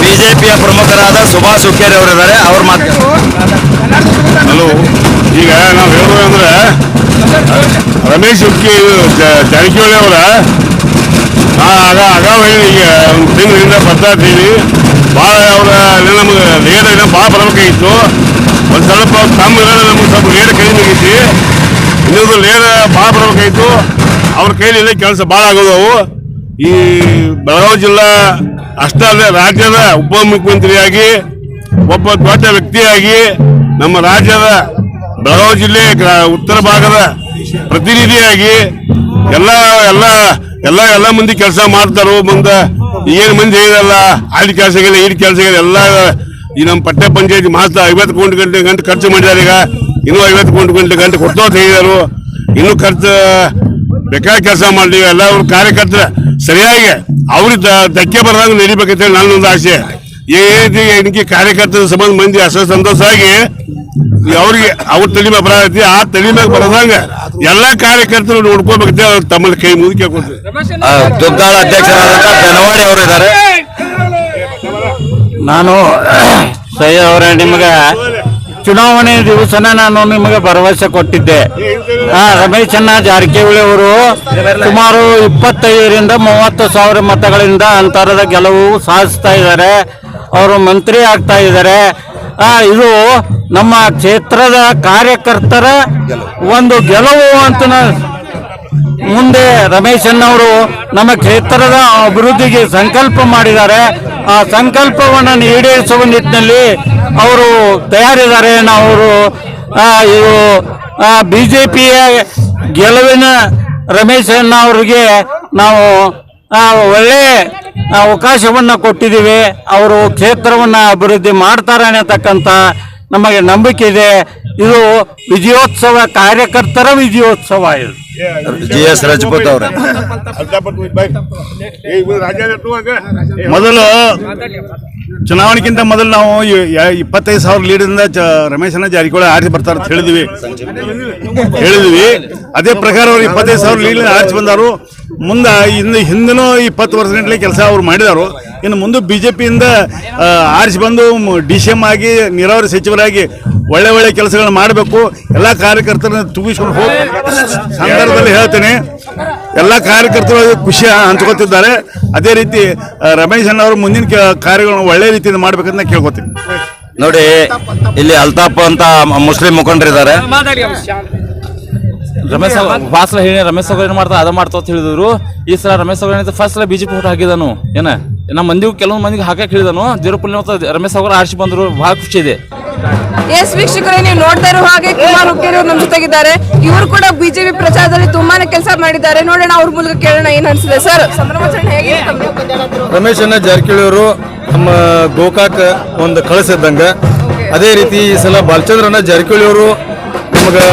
ಬಿಜೆಪಿಯ ಪ್ರಮುಖರಾದ ಸುಭಾಷ್ ಹುಕ್ಕೇರಿ ಅವರಿದ್ದಾರೆ. ಅವ್ರ ಮಾತು ಹಲೋ, ಈಗ ನಾವು ಹೇಳೋದು ಅಂದ್ರೆ, ರಮೇಶ್ ಹುಕ್ಕಿ ಜಾರಕಿಹೊಳಿ ಅವರ ಆಗ ಅಗಾವ ಈಗ ಒಂದು ತಿಂಗಳಿಂದ ಬರ್ತಾ ಇದ್ದೀವಿ ಭಾಳ ಅವರ ನಮಗೆ ರೇಟ್ ಏನೋ ಭಾಳ ಬರಬೇಕಾಗಿತ್ತು. ಒಂದು ಸ್ವಲ್ಪ ತಮ್ಮ ನಮಗೆ ಸ್ವಲ್ಪ ಲೇಟ್ ಕಡಿಮೆ ಆಗೈತಿ ಇನ್ನೊಂದು ಲೇಟ್ ಭಾಳ ಬರಬೇಕಾಗಿತ್ತು. ಅವ್ರ ಕೈಲಿ ಕೆಲಸ ಭಾಳ ಆಗೋದು ಅವು ಈ ಬೆಳಗಾವಿ ಜಿಲ್ಲಾ ಅಷ್ಟೇ ಅಲ್ಲದೆ ರಾಜ್ಯದ ಉಪಮುಖ್ಯಮಂತ್ರಿಯಾಗಿ, ಒಬ್ಬ ದೊಡ್ಡ ವ್ಯಕ್ತಿಯಾಗಿ ನಮ್ಮ ರಾಜ್ಯದ ಬೆಳಗಾವಿ ಜಿಲ್ಲೆ ಉತ್ತರ ಭಾಗದ ಪ್ರತಿನಿಧಿಯಾಗಿ ಎಲ್ಲ ಎಲ್ಲ ಎಲ್ಲ ಎಲ್ಲ ಮಂದಿ ಕೆಲಸ ಮಾಡ್ತಾರೋ ಮುಂದೆ ಏನು ಮಂದಿ ಹೇಳಿದಲ್ಲ ಅಲ್ಲಿ ಕೆಲಸಗಳ ಈ ಕೆಲಸಗಳ ಎಲ್ಲ ಈ ನಮ್ಮ ಪಟ್ಟೆ ಪಂಚಾಯತಿ ಮಾತ್ರ ಐವತ್ತು ಕೋಟಿ ಗಂಟೆ ಗಂಟೆ ಖರ್ಚು ಮಾಡಿದ್ದಾರೆ ಈಗ. ಇನ್ನೂ ಐವತ್ತು ಕೋಟಿ ಗಂಟೆ ಗಂಟೆ ಕೊಡ್ತೋ ಹೇಳಿದರು. ಇನ್ನೂ ಖರ್ಚು, ಬೇಕಾದ ಕೆಲಸ ಮಾಡಲಿ, ಎಲ್ಲ ಕಾರ್ಯಕರ್ತರ ಸರಿಯಾಗಿ ಅವ್ರಿಗೆ ಧಕ್ಕೆ ಬರದಂಗೆ ನಡಿಬೇಕಂತೇಳಿ ನನ್ನೊಂದು ಆಸೆ. ಈ ಎಣಿಕೆ ಕಾರ್ಯಕರ್ತರ ಸಂಬಂಧ ಮಂದಿ ಅಷ್ಟ ಸಂತೋಷ ಆಗಿ ಅವ್ರಿಗೆ ಅವ್ರ ತಲೆ ಮೇಲೆ ಬರ ಆ ತಲೆ ಮೇಲೆ ಬರದಂಗ ಎಲ್ಲಾ ಕಾರ್ಯಕರ್ತರು ನೋಡ್ಕೋಬೇಕಂತ ಅವ್ರು ತಮ್ಮಲ್ಲಿ ಕೈ ಮುಗಿ ಕೇಳ್ಕೊಳ್ತೀವಿ ಆ, ದುಗ್ಗಾಳ ಅಧ್ಯಕ್ಷರಾದಂಥ ಬೆನವಾಡಿ ಅವರು ಇದ್ದಾರೆ. ನಾನು ಸಯ್ಯದ್ ಅವರೇ ನಿಮಗೆ ಚುನಾವಣೆ ದಿವಸನ ನಾನು ನಿಮಗೆ ಭರವಸೆ ಕೊಟ್ಟಿದ್ದೆ. ರಮೇಶ್ ರಮೇಶಣ್ಣ ಜಾರಕಿಹೊಳಿ ಅವರು ಸುಮಾರು ಇಪ್ಪತ್ತೈದರಿಂದ ಮೂವತ್ತು ಸಾವಿರ ಮತಗಳಿಂದ ಅಂತರದ ಗೆಲುವು ಸಾಧಿಸ್ತಾ ಇದ್ದಾರೆ. ಅವರು ಮಂತ್ರಿ ಆಗ್ತಾ ಇದ್ದಾರೆ. ಇದು ನಮ್ಮ ಕ್ಷೇತ್ರದ ಕಾರ್ಯಕರ್ತರ ಒಂದು ಗೆಲುವು ಅಂತ ಮುಂದೆ ರಮೇಶ್ ಅಣ್ಣವರು ನಮ್ಮ ಕ್ಷೇತ್ರದ ಅಭಿವೃದ್ಧಿಗೆ ಸಂಕಲ್ಪ ಮಾಡಿದ್ದಾರೆ. ಆ ಸಂಕಲ್ಪವನ್ನು ಈಡೇರಿಸುವ ನಿಟ್ಟಿನಲ್ಲಿ ಅವರು ತಯಾರಿದ್ದಾರೆ. ನಾವು ಇದು ಪಿಯ ಗೆಲುವಿನ ರಮೇಶ್ ಅವರಿಗೆ ನಾವು ಒಳ್ಳೆ ಅವಕಾಶವನ್ನು ಕೊಟ್ಟಿದ್ದೀವಿ. ಅವರು ಕ್ಷೇತ್ರವನ್ನು ಅಭಿವೃದ್ಧಿ ಮಾಡ್ತಾರೆ ಅನ್ನತಕ್ಕಂಥ ನಮಗೆ ನಂಬಿಕೆ ಇದೆ. ಇದು ವಿಜಯೋತ್ಸವ ಕಾರ್ಯಕರ್ತರ ವಿಜಯೋತ್ಸವ ಇದು. ಜಿ ಎಸ್ ರಜಪೂತ್ ಅವರ. ಮೊದಲು ಚುನಾವಣೆಗಿಂತ ಮೊದಲು ನಾವು ಇಪ್ಪತ್ತೈದು ಸಾವಿರ ಲೀಡಿಂದ ರಮೇಶನ ಜಾರಕಿಹೊಳಿ ಆರಿಸಿ ಬರ್ತಾರೆ ಅಂತ ಹೇಳಿದ್ವಿ. ಹೇಳಿದ್ವಿ. ಅದೇ ಪ್ರಕಾರ ಅವ್ರು ಇಪ್ಪತ್ತೈದು ಸಾವಿರ ಲೀಡ್ ಆರಿಸಿ ಬಂದರು. ಮುಂದೆ, ಇನ್ನು ಹಿಂದಿನೂ ಇಪ್ಪತ್ತು ವರ್ಷ ಗಂಟಲೆ ಕೆಲಸ ಅವ್ರು ಮಾಡಿದರು. ಇನ್ನು ಮುಂದೆ ಬಿ ಜೆ ಪಿಯಿಂದ ಆರಿಸಿ ಬಂದು ಡಿ ಸಿ ಎಂ ಆಗಿ, ನೀರಾವರಿ ಸಚಿವರಾಗಿ ಒಳ್ಳೆ ಒಳ್ಳೆ ಕೆಲಸಗಳನ್ನ ಮಾಡಬೇಕು. ಎಲ್ಲ ಕಾರ್ಯಕರ್ತರನ್ನ ತುಂಬಿಸ್ಕೊಂಡು ಹೋಗಿ ಸಂದರ್ಭದಲ್ಲಿ ಹೇಳ್ತೇನೆ. ಎಲ್ಲ ಕಾರ್ಯಕರ್ತರು ಖುಷಿ ಹಂಚ್ಕೋತಿದ್ದಾರೆ. ಅದೇ ರೀತಿ ರಮೇಶ್ ಅಣ್ಣ ಅವರು ಮುಂದಿನ ಕಾರ್ಯಗಳನ್ನು ಒಳ್ಳೆ ರೀತಿಯಿಂದ ಮಾಡ್ಬೇಕಂತ ಕೇಳ್ಕೊತೀನಿ. ನೋಡಿ ಇಲ್ಲಿ ಅಲ್ತಾಫ್ ಅಂತ ಮುಸ್ಲಿಂ ಮುಖಂಡರಿದ್ದಾರೆ. ರಮೇಶ್ ಫಾಸ್ಟ್ ಹೇಳಿ ರಮೇಶ್ ಅವ್ರು ಏನ್ ಮಾಡ್ತಾ ಅದ ಮಾಡ್ತಾ ಅಂತ ಹೇಳಿದ್ರು. ಈ ಸಲ ರಮೇಶ್ ಅವ್ರು ಫಸ್ಟ್ ಸಲ ಬಿಜೆಪಿ ಓಟ್ ಹಾಕಿದನು. ಏನ? ನಮ್ಮ ಮಂದಿಗೂ ಕೆಲವೊಂದು ಮಂದಿಗೆ ಹಾಕಕ್ಕೆ ಹೇಳಿದನು. ಜೀರೋಪುಲ್ ರಮೇಶ್ ಅವ್ರು ಆರಿಸಿ ಬಂದರು. ಬಹಳ ಖುಷಿ ಇದೆ. ಎಸ್ ವೀಕ್ಷಕರೇ, ನೀವು ನೋಡ್ತಾ ಇರೋ ಹಾಗೆ ಕುಮಾರ್ ಹುಕ್ಕೇರಿ ನಮ್ಮ ಜೊತೆಗಿದ್ದಾರೆ. ಇವರು ಕೂಡ ಬಿಜೆಪಿ ಪ್ರಚಾರದಲ್ಲಿ ತುಂಬಾನೇ ಕೆಲಸ ಮಾಡಿದ್ದಾರೆ. ನೋಡೋಣ ಅವ್ರ ಮೂಲಕ ಕೇಳೋಣ ಏನ್ ಅನ್ಸಿದೆ ಸರ್ ಸಂಭ್ರಮಾಚರಣೆ ರಮೇಶ್ ಅಣ್ಣ ಜಾರಕಿಹೊಳಿ ಅವರು ನಮ್ಮ ಗೋಕಾಕ್ ಒಂದು ಕಳಿಸಿದ್ದಂಗೆ ಅದೇ ರೀತಿ ಈ ಸಲ ಬಾಲಚಂದ್ರನ ಜಾರಕಿಹೊಳಿ ಅವರು ನಮಗೆ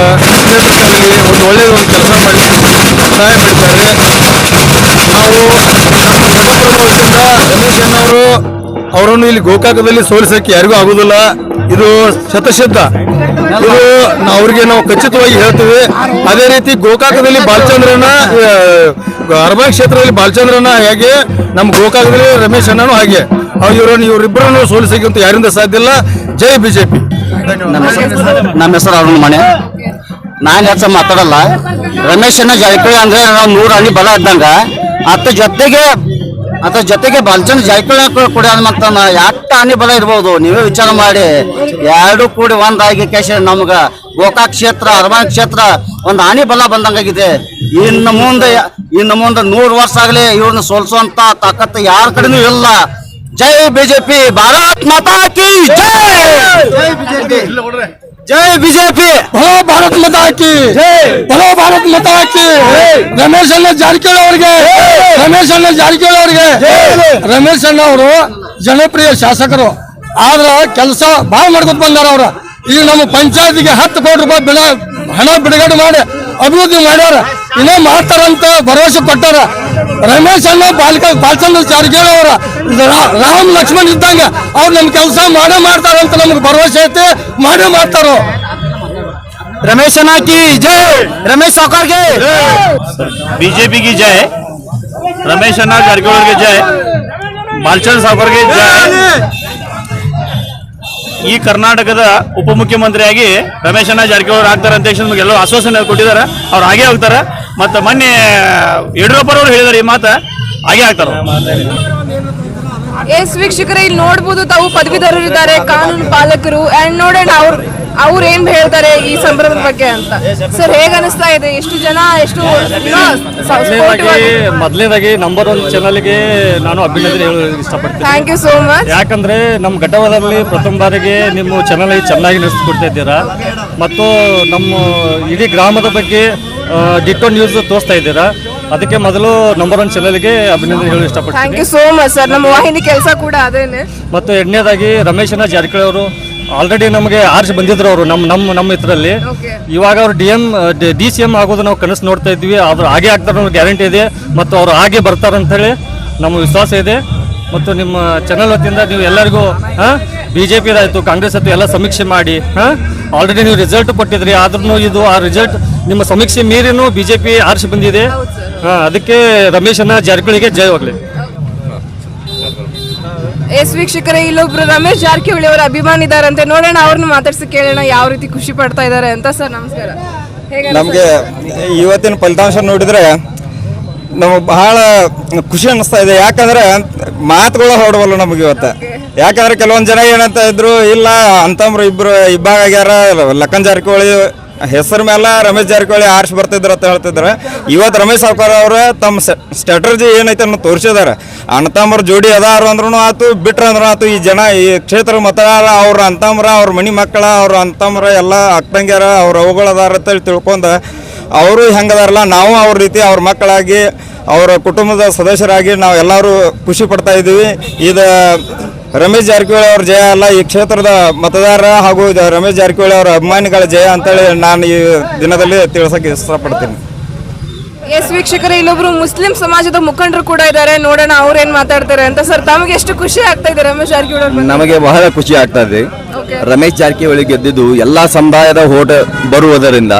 ಒಂದು ಒಳ್ಳೆಯ ಒಂದು ಕೆಲಸ ಮಾಡಿ ಸಹಾಯ ಮಾಡಿದ್ದಾರೆ ನಾವು ನಮ್ಮ ಅಣ್ಣ ಅವರು ಅವರನ್ನು ಇಲ್ಲಿ ಗೋಕಾಕದಲ್ಲಿ ಸೋಲಿಸೋಕೆ ಯಾರಿಗೂ ಆಗುದಿಲ್ಲ. ಇದು ಶತಸಿದ್ಧ ಇದು ಅವ್ರಿಗೆ ನಾವು ಖಚಿತವಾಗಿ ಹೇಳ್ತೀವಿ. ಅದೇ ರೀತಿ ಗೋಕಾಕದಲ್ಲಿ ಬಾಲಚಂದ್ರನ ಅರ್ಬನ್ ಕ್ಷೇತ್ರದಲ್ಲಿ ಬಾಲಚಂದ್ರನ ಹೇಗೆ, ನಮ್ಮ ಗೋಕಾಕದಲ್ಲಿ ರಮೇಶ್ ಅಣ್ಣನು ಹಾಗೆ. ಇವರನ್ನು ಇವರಿಬ್ಬರನ್ನು ಅಂತ ಯಾರಿಂದ ಸಾಧ್ಯ ಇಲ್ಲ? ಜೈ ಬಿಜೆಪಿ. ನಮ್ಮ ಹೆಸರು ಅರುಣ್ ಮನೆ ನಾನು ಹೆಚ್ಚ ಮಾತಾಡಲ್ಲ. ರಮೇಶ್ ಅಣ್ಣ ಜಾರಕಿಹೊಳಿ ಅಂದ್ರೆ ನಾವು ನೂರು ಹಣ್ಣಿ ಬಲ ಇದ್ದಂಗ. ಅತ್ತ ಜೊತೆಗೆ ಅತ್ತ ಜೊತೆಗೆ ಬಾಲಚಂದ್ರ ಜಾರಕಿಹೊಳಿ ಕೂಡ ಮತ್ತ ಎಷ್ಟು ಹಾನಿ ಬಲ ಇರ್ಬೋದು? ನೀವೇ ವಿಚಾರ ಮಾಡಿ. ಎರಡು ಕೂಡಿ ಒಂದಾಗಿ ಕೇಶ ನಮ್ಗ ಗೋಕಾಕ್ ಕ್ಷೇತ್ರ, ಅರಮಾನ್ ಕ್ಷೇತ್ರ ಒಂದು ಹಾನಿ ಬಲ ಬಂದಂಗಾಗಿದೆ. ಇನ್ನು ಮುಂದೆ ಇನ್ನು ಮುಂದೆ ನೂರು ವರ್ಷ ಆಗ್ಲಿ ಇವ್ರನ್ನ ಸೋಲ್ಸುವಂತ ತಾಕತ್ತು ಯಾರ ಕಡೆನೂ ಇಲ್ಲ. ಜೈ ಬಿಜೆಪಿ, ಭಾರತ್ ಮಾತಾ ಕಿ ಜೈ ಬಿಜೆಪಿ. ಭಲೋ ಭಾರತ್ ಮತ ಹಾಕಿ ಭಲೋ ಭಾರತ್ ಮತ ಹಾಕಿ ರಮೇಶ್ ಅಣ್ಣ ಜಾರಕಿಹೊಳಿ ಅವರಿಗೆ. ರಮೇಶ್ ಅಣ್ಣ ಜಾರಕಿಹೊಳಿ ಅವರಿಗೆ. ರಮೇಶ್ ಅಣ್ಣ ಅವರು ಜನಪ್ರಿಯ ಶಾಸಕರು. ಆದ್ರ ಕೆಲಸ ಭಾಳ ಮಾಡ್ಕೊತ ಬಂದಾರ ಅವ್ರ. ಈಗ ನಮ್ಮ ಪಂಚಾಯತಿಗೆ ಹತ್ತು ಕೋಟಿ ರೂಪಾಯಿ ಬಿಡ ಹಣ ಬಿಡುಗಡೆ ಮಾಡಿ ಅಭಿವೃದ್ಧಿ ಮಾಡ್ಯಾರ. ಇನ್ನೂ ಮಾಡ್ತಾರಂತ ಭರವಸೆ ಕೊಟ್ಟಾರ. ರಮೇಶ್ ಅಣ್ಣ ಬಾಲಕ ಬಾಲಚಂದ್ರ ಜಾರಕಿಹೊಳಿ ಅವರ ರಾಮ್ ಲಕ್ಷ್ಮಣ್ ಇದ್ದಂಗೆ ಅವ್ರು ನಮ್ ಕೆಲಸ ಮಾಡೇ ಮಾಡ್ತಾರಂತ ನಮ್ಗೆ ಭರವಸೆ ಐತೆ ಮಾಡೇ ಮಾಡ್ತಾರೋ. ರಮೇಶ್ ಅಣ್ಣ ಕಿ ಜೈ! ರಮೇಶ್ ಸಾಕಾರ್ಗೆ ಬಿಜೆಪಿಗೆ ಜೈ ರಮೇಶ್ ಅಣ್ಣ ಜಾರಕಿಹೊಳಿಗೆ ಜೈ ಬಾಲಚಂದ್ರ ಸಾಕಾರ್ಗೆ ಜೈ. ಈ ಕರ್ನಾಟಕದ ಉಪಮುಖ್ಯಮಂತ್ರಿಯಾಗಿ ರಮೇಶ್ ಅಣ್ಣ ಜಾರಕಿಹೊಳಿ ಆಗ್ತಾರೆ ಅಂತ ಹೇಳಿ ನಮಗೆಲ್ಲೋ ಆಶ್ವಾಸನೆ ಕೊಟ್ಟಿದ್ದಾರೆ. ಅವ್ರು ಹಾಗೆ ಆಗ್ತಾರೆ. ಮತ್ತು ಮೊನ್ನೆ ಯಡಿಯೂರಪ್ಪರವರು ಹೇಳಿದ್ರು ಈ ಮಾತ ಹಾಗೆ ಆಗ್ತಾರೆ? ಎಸ್ ವೀಕ್ಷಕರೇ ಇಲ್ಲಿ ನೋಡ್ಬೋದು ತಾವು ಪದವೀಧರರು ಇದ್ದಾರೆ ಕಾನೂನು ಪಾಲಕರು. ಅಂಡ್ ನೋಡೋಣ ಅವ್ರು ಅವ್ರು ಏನ್ ಹೇಳ್ತಾರೆ ಈ ಸಂಭ್ರಮದ ಬಗ್ಗೆ ಅಂತ. ಸರ್ ಹೇಗ ಅನಿಸ್ತಾ ಇದೆ? ಎಷ್ಟು ಜನ ಎಷ್ಟು ಮೊದಲನೇದಾಗಿ ನಂಬರ್ ಒನ್ ಚಾನಲ್ಗೆ ನಾನು ಅಭಿನಂದನೆ ಹೇಳಲು ಇಷ್ಟಪಡ್ತೀನಿ. ಥ್ಯಾಂಕ್ ಯು ಸೋ ಮಚ್ ಯಾಕಂದ್ರೆ ನಮ್ಮ ಘಟವದಲ್ಲಿ ಪ್ರಥಮ ಬಾರಿಗೆ ನಿಮ್ಮ ಚಾನಲ್ ಚೆನ್ನಾಗಿ ನಡೆಸಿಕೊಡ್ತಾ ಇದ್ದೀರಾ. ಮತ್ತು ನಮ್ಮ ಇಡೀ ಗ್ರಾಮದ ಬಗ್ಗೆ ಡಿಟೋ ನ್ಯೂಸ್ ತೋರಿಸ್ತಾ ಇದ್ದೀರಾ? ಅದಕ್ಕೆ ಮೊದಲು ನಂಬರ್ ಒನ್ ಚಾನಲ್ಗೆ ಅಭಿನಂದನೆ ಹೇಳಲು ಥ್ಯಾಂಕ್ ಇಷ್ಟಪಡ್ತೀನಿ ಸೋ ಮಚ್ ಸರ್ ನಮ್ಮ ವಾಹಿನಿ ಕೆಲಸ ಕೂಡ ಅದೇನೆ. ಮತ್ತು ಎರಡನೇದಾಗಿ ರಮೇಶನ ಜಾರಕಿಹೊಳಿ ಅವರು ಆಲ್ರೆಡಿ ನಮಗೆ ಆರ್ಜ್ ಬಂದಿದ್ರು ಅವರು ನಮ್ಮ ನಮ್ಮ ನಮ್ಮ ಇದರಲ್ಲಿ. ಇವಾಗ ಅವರು D M D C M ಆಗೋದು ನಾವು ಕನಸು ನೋಡ್ತಾ ಇದ್ವಿ. ಅವ್ರು ಹಾಗೆ ಆಗ್ತಾರೆ ಅನ್ನೋ ಗ್ಯಾರಂಟಿ ಇದೆ. ಮತ್ತು ಅವರು ಹಾಗೆ ಬರ್ತಾರೆ ಅಂತೇಳಿ ನಮ್ಮ ವಿಶ್ವಾಸ ಇದೆ. ಮತ್ತು ನಿಮ್ಮ ಚಾನಲ್ ವತಿಯಿಂದ ನೀವು ಎಲ್ಲರಿಗೂ ಹಾಂ? ಬಿ ಜೆ ಪಿದಾಯಿತು ಆಯಿತು ಕಾಂಗ್ರೆಸ್ ಆಯಿತು ಎಲ್ಲ ಸಮೀಕ್ಷೆ ಮಾಡಿ ಹಾಂ? ಆಲ್ರೆಡಿ ನೀವು ರಿಸಲ್ಟ್ ಕೊಟ್ಟಿದ್ರಿ ಆದ್ರೂ ಇದು ಆ ರಿಸಲ್ಟ್ ನಿಮ್ಮ ಸಮೀಕ್ಷೆ ಮೀರಿನೂ ಬಿ ಜೆ ಪಿ ಆರಿಸಿ ಬಂದಿದೆ. ಹಾಂ ಅದಕ್ಕೆ ರಮೇಶನ ಜಾರಕಿಹೊಳಿಗೆ ಜಯವಾಗಲಿ ಎಸ್ ವೀಕ್ಷಕರೇ ಇಲ್ಲೊಬ್ರು ರಮೇಶ್ ಜಾರಕಿಹೊಳಿ ಅವರ ಅಭಿಮಾನಿ ಇದಾರಂತೆ ನೋಡೋಣ ಅವ್ರನ್ನ ಮಾತಾಡ್ಸಿ ಕೇಳೋಣ ಯಾವ ರೀತಿ ಖುಷಿ ಪಡ್ತಾ ಇದ್ದಾರೆ ಅಂತ. ಸರ್ ನಮಸ್ಕಾರ. ನಮಗೆ ಇವತ್ತಿನ ಫಲಿತಾಂಶ ನೋಡಿದ್ರೆ ನಮಗೆ ಬಹಳ ಖುಷಿ ಅನ್ನಿಸ್ತಾ ಇದೆ. ಯಾಕಂದ್ರೆ ಮಾತುಗಳು ಹೊರಡವಲ್ಲ ನಮಗೆ ಇವತ್ತು. ಯಾಕಂದ್ರೆ ಕೆಲವೊಂದು ಜನ ಏನಂತ ಇದ್ರು, ಇಲ್ಲ, ಅಂತಂಬ್ರು ಇಬ್ರು ಇಬ್ಬಾಗ ಆಗ್ಯಾರ ಲಕ್ಕನ್ ಜಾರಕಿಹೊಳಿ, ಹೆಸರು ಮೇಲೆ ರಮೇಶ್ ಜಾರಕಿಹೊಳಿ ಆರ್ಸ್ ಬರ್ತಿದ್ರು ಅಂತ ಹೇಳ್ತಿದ್ರು. ಇವತ್ತು ರಮೇಶ್ ಸಾವ್ಕಾರ ಅವರು ತಮ್ಮ ಸ್ಟ್ರಾಟಜಿ ಏನೈತೆ ಅನ್ನೋ ತೋರಿಸಿದಾರೆ. ಅಣ್ಣತಮ್ಮರ ಜೋಡಿ ಅದಾರು ಅಂದ್ರೂ ಆತು, ಬಿಟ್ರ ಅಂದ್ರೂ ಆತು, ಈ ಜನ, ಈ ಕ್ಷೇತ್ರ ಮತದಾರ, ಅವ್ರ ಅಂತಮ್ರ ಅವ್ರ ಮನಿ ಮಕ್ಕಳ, ಅವ್ರ ಅಂತಮ್ರ ಎಲ್ಲ ಅಕ್ಕಂಗ್ಯಾರ ಅವ್ರ ಅವುಗಳದಾರ ಅಂತೇಳಿ ತಿಳ್ಕೊಂಡು ಅವರು ಹೆಂಗದಾರಲ್ಲ ನಾವು ಅವ್ರ ರೀತಿ ಅವ್ರ ಮಕ್ಕಳಾಗಿ ಅವರ ಕುಟುಂಬದ ಸದಸ್ಯರಾಗಿ ನಾವು ಎಲ್ಲರೂ ಖುಷಿ ಪಡ್ತಾ ಇದ್ದೀವಿ. ಇದು ರಮೇಶ್ ಜಾರಕಿಹೊಳಿ ಅವ್ರ ಜಯ ಅಲ್ಲ ಈ ಕ್ಷೇತ್ರದ ಮತದಾರ ಹಾಗೂ ಇದು ರಮೇಶ್ ಜಾರಕಿಹೊಳಿ ಅವರ ಅಭಿಮಾನಿಗಳ ಜಯ ಅಂತೇಳಿ ನಾನು ಈ ದಿನದಲ್ಲಿ ತಿಳಿಸೋಕೆ ಇಷ್ಟಪಡ್ತೀನಿ. ಎಸ್ ವೀಕ್ಷಕರು ಇಲ್ಲೊಬ್ರು ಮುಸ್ಲಿಂ ಸಮಾಜದ ಮುಖಂಡರು ಕೂಡ ಇದ್ದಾರೆ. ನೋಡೋಣ ಅವ್ರು ಏನ್ ಮಾತಾಡ್ತಾರೆ ಅಂತ. ಸರ್ ತಮಗೆ ಎಷ್ಟು ಖುಷಿ ಆಗ್ತಾ ಇದೆ ರಮೇಶ್ ಜಾರಕಿಹೊಳಿ ನಮಗೆ ಬಹಳ ಖುಷಿ ಆಗ್ತಾ ಇದೆ. ರಮೇಶ್ ಜಾರಕಿಹೊಳಿ ಗೆದ್ದಿದ್ದು ಎಲ್ಲಾ ಸಮುದಾಯದ ಓಟ್ ಬರುವುದರಿಂದ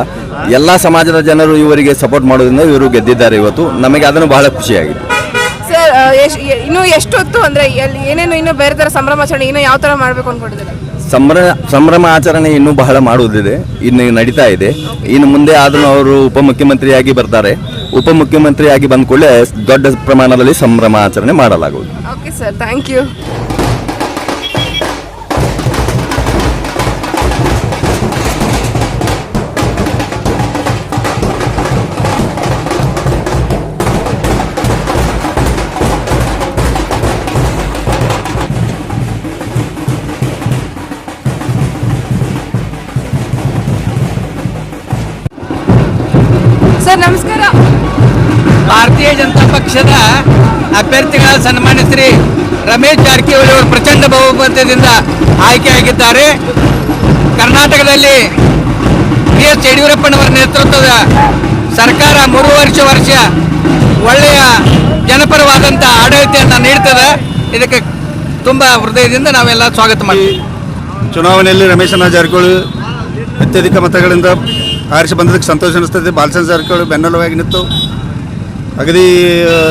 ಎಲ್ಲಾ ಸಮಾಜದ ಜನರು ಇವರಿಗೆ ಸಪೋರ್ಟ್ ಮಾಡೋದ್ರಿಂದ ಇವರು ಗೆದ್ದಿದ್ದಾರೆ ಇವತ್ತು. ನಮಗೆ ಅದನ್ನು ಬಹಳ ಖುಷಿಯಾಗಿದೆ. ಸರ್ ಇನ್ನು ಎಷ್ಟ್- ಎ- ಇನ್ನು ಎಷ್ಟೊತ್ತು ಅಂದ್ರೆ ಎಲ್ಲಿ- ಏನೇನು ಇನ್ನು ಬೇರೆ ತರ ಸಂಭ್ರಮಾಚರಣೆ ಇನ್ನು ಯಾವ ತರ ಮಾಡ್ಬೇಕು ಅನ್ಕೊಂಡಿದ್ದಾರೆ? ಸಂಭ್ರಮ ಸಂಭ್ರಮ ಆಚರಣೆ ಇನ್ನೂ ಬಹಳ ಮಾಡುವುದಿದೆ. ಇನ್ನು ನಡೀತಾ ಇದೆ. ಇನ್ನು ಮುಂದೆ ಆದರೂ ಅವರು ಉಪಮುಖ್ಯಮಂತ್ರಿಯಾಗಿ ಬರ್ತಾರೆ. ಉಪಮುಖ್ಯಮಂತ್ರಿಯಾಗಿ ಬಂದ ಕೂಡಲೇ ದೊಡ್ಡ ಪ್ರಮಾಣದಲ್ಲಿ ಸಂಭ್ರಮ ಆಚರಣೆ ಮಾಡಲಾಗುವುದು. ಓಕೆ ಸರ್ ಥ್ಯಾಂಕ್ ಯು ಭಾರತೀಯ ಜನತಾ ಪಕ್ಷದ ಅಭ್ಯರ್ಥಿಗಳ ಸನ್ಮಾನ್ಯ ಶ್ರೀ ರಮೇಶ್ ಜಾರಕಿಹೊಳಿ ಅವರು ಪ್ರಚಂಡ ಬಹುಮತದಿಂದ ಆಯ್ಕೆಯಾಗಿದ್ದಾರೆ. ಕರ್ನಾಟಕದಲ್ಲಿ ಬಿ ಎಸ್ ಯಡಿಯೂರಪ್ಪನವರ ನೇತೃತ್ವದ ಸರ್ಕಾರ ಮೂರು ವರ್ಷ ವರ್ಷ ಒಳ್ಳೆಯ ಜನಪರವಾದಂಥ ಆಡಳಿತವನ್ನು ನೀಡ್ತದೆ. ಇದಕ್ಕೆ ತುಂಬ ಹೃದಯದಿಂದ ನಾವೆಲ್ಲ ಸ್ವಾಗತ ಮಾಡ್ತೀವಿ. ಚುನಾವಣೆಯಲ್ಲಿ ರಮೇಶನ ಜಾರಕಿಹೊಳಿ ಅತ್ಯಧಿಕ ಮತಗಳಿಂದ ಆರಿಸಿ ಬಂದದಕ್ಕೆ ಸಂತೋಷ ಅನಿಸ್ತದೆ. ಬಾಲಚಂದ್ರ ಜಾರಕಿಹೊಳಿ ಬೆನ್ನೆಲುವಾಗಿ ನಿಂತು ಅಗದಿ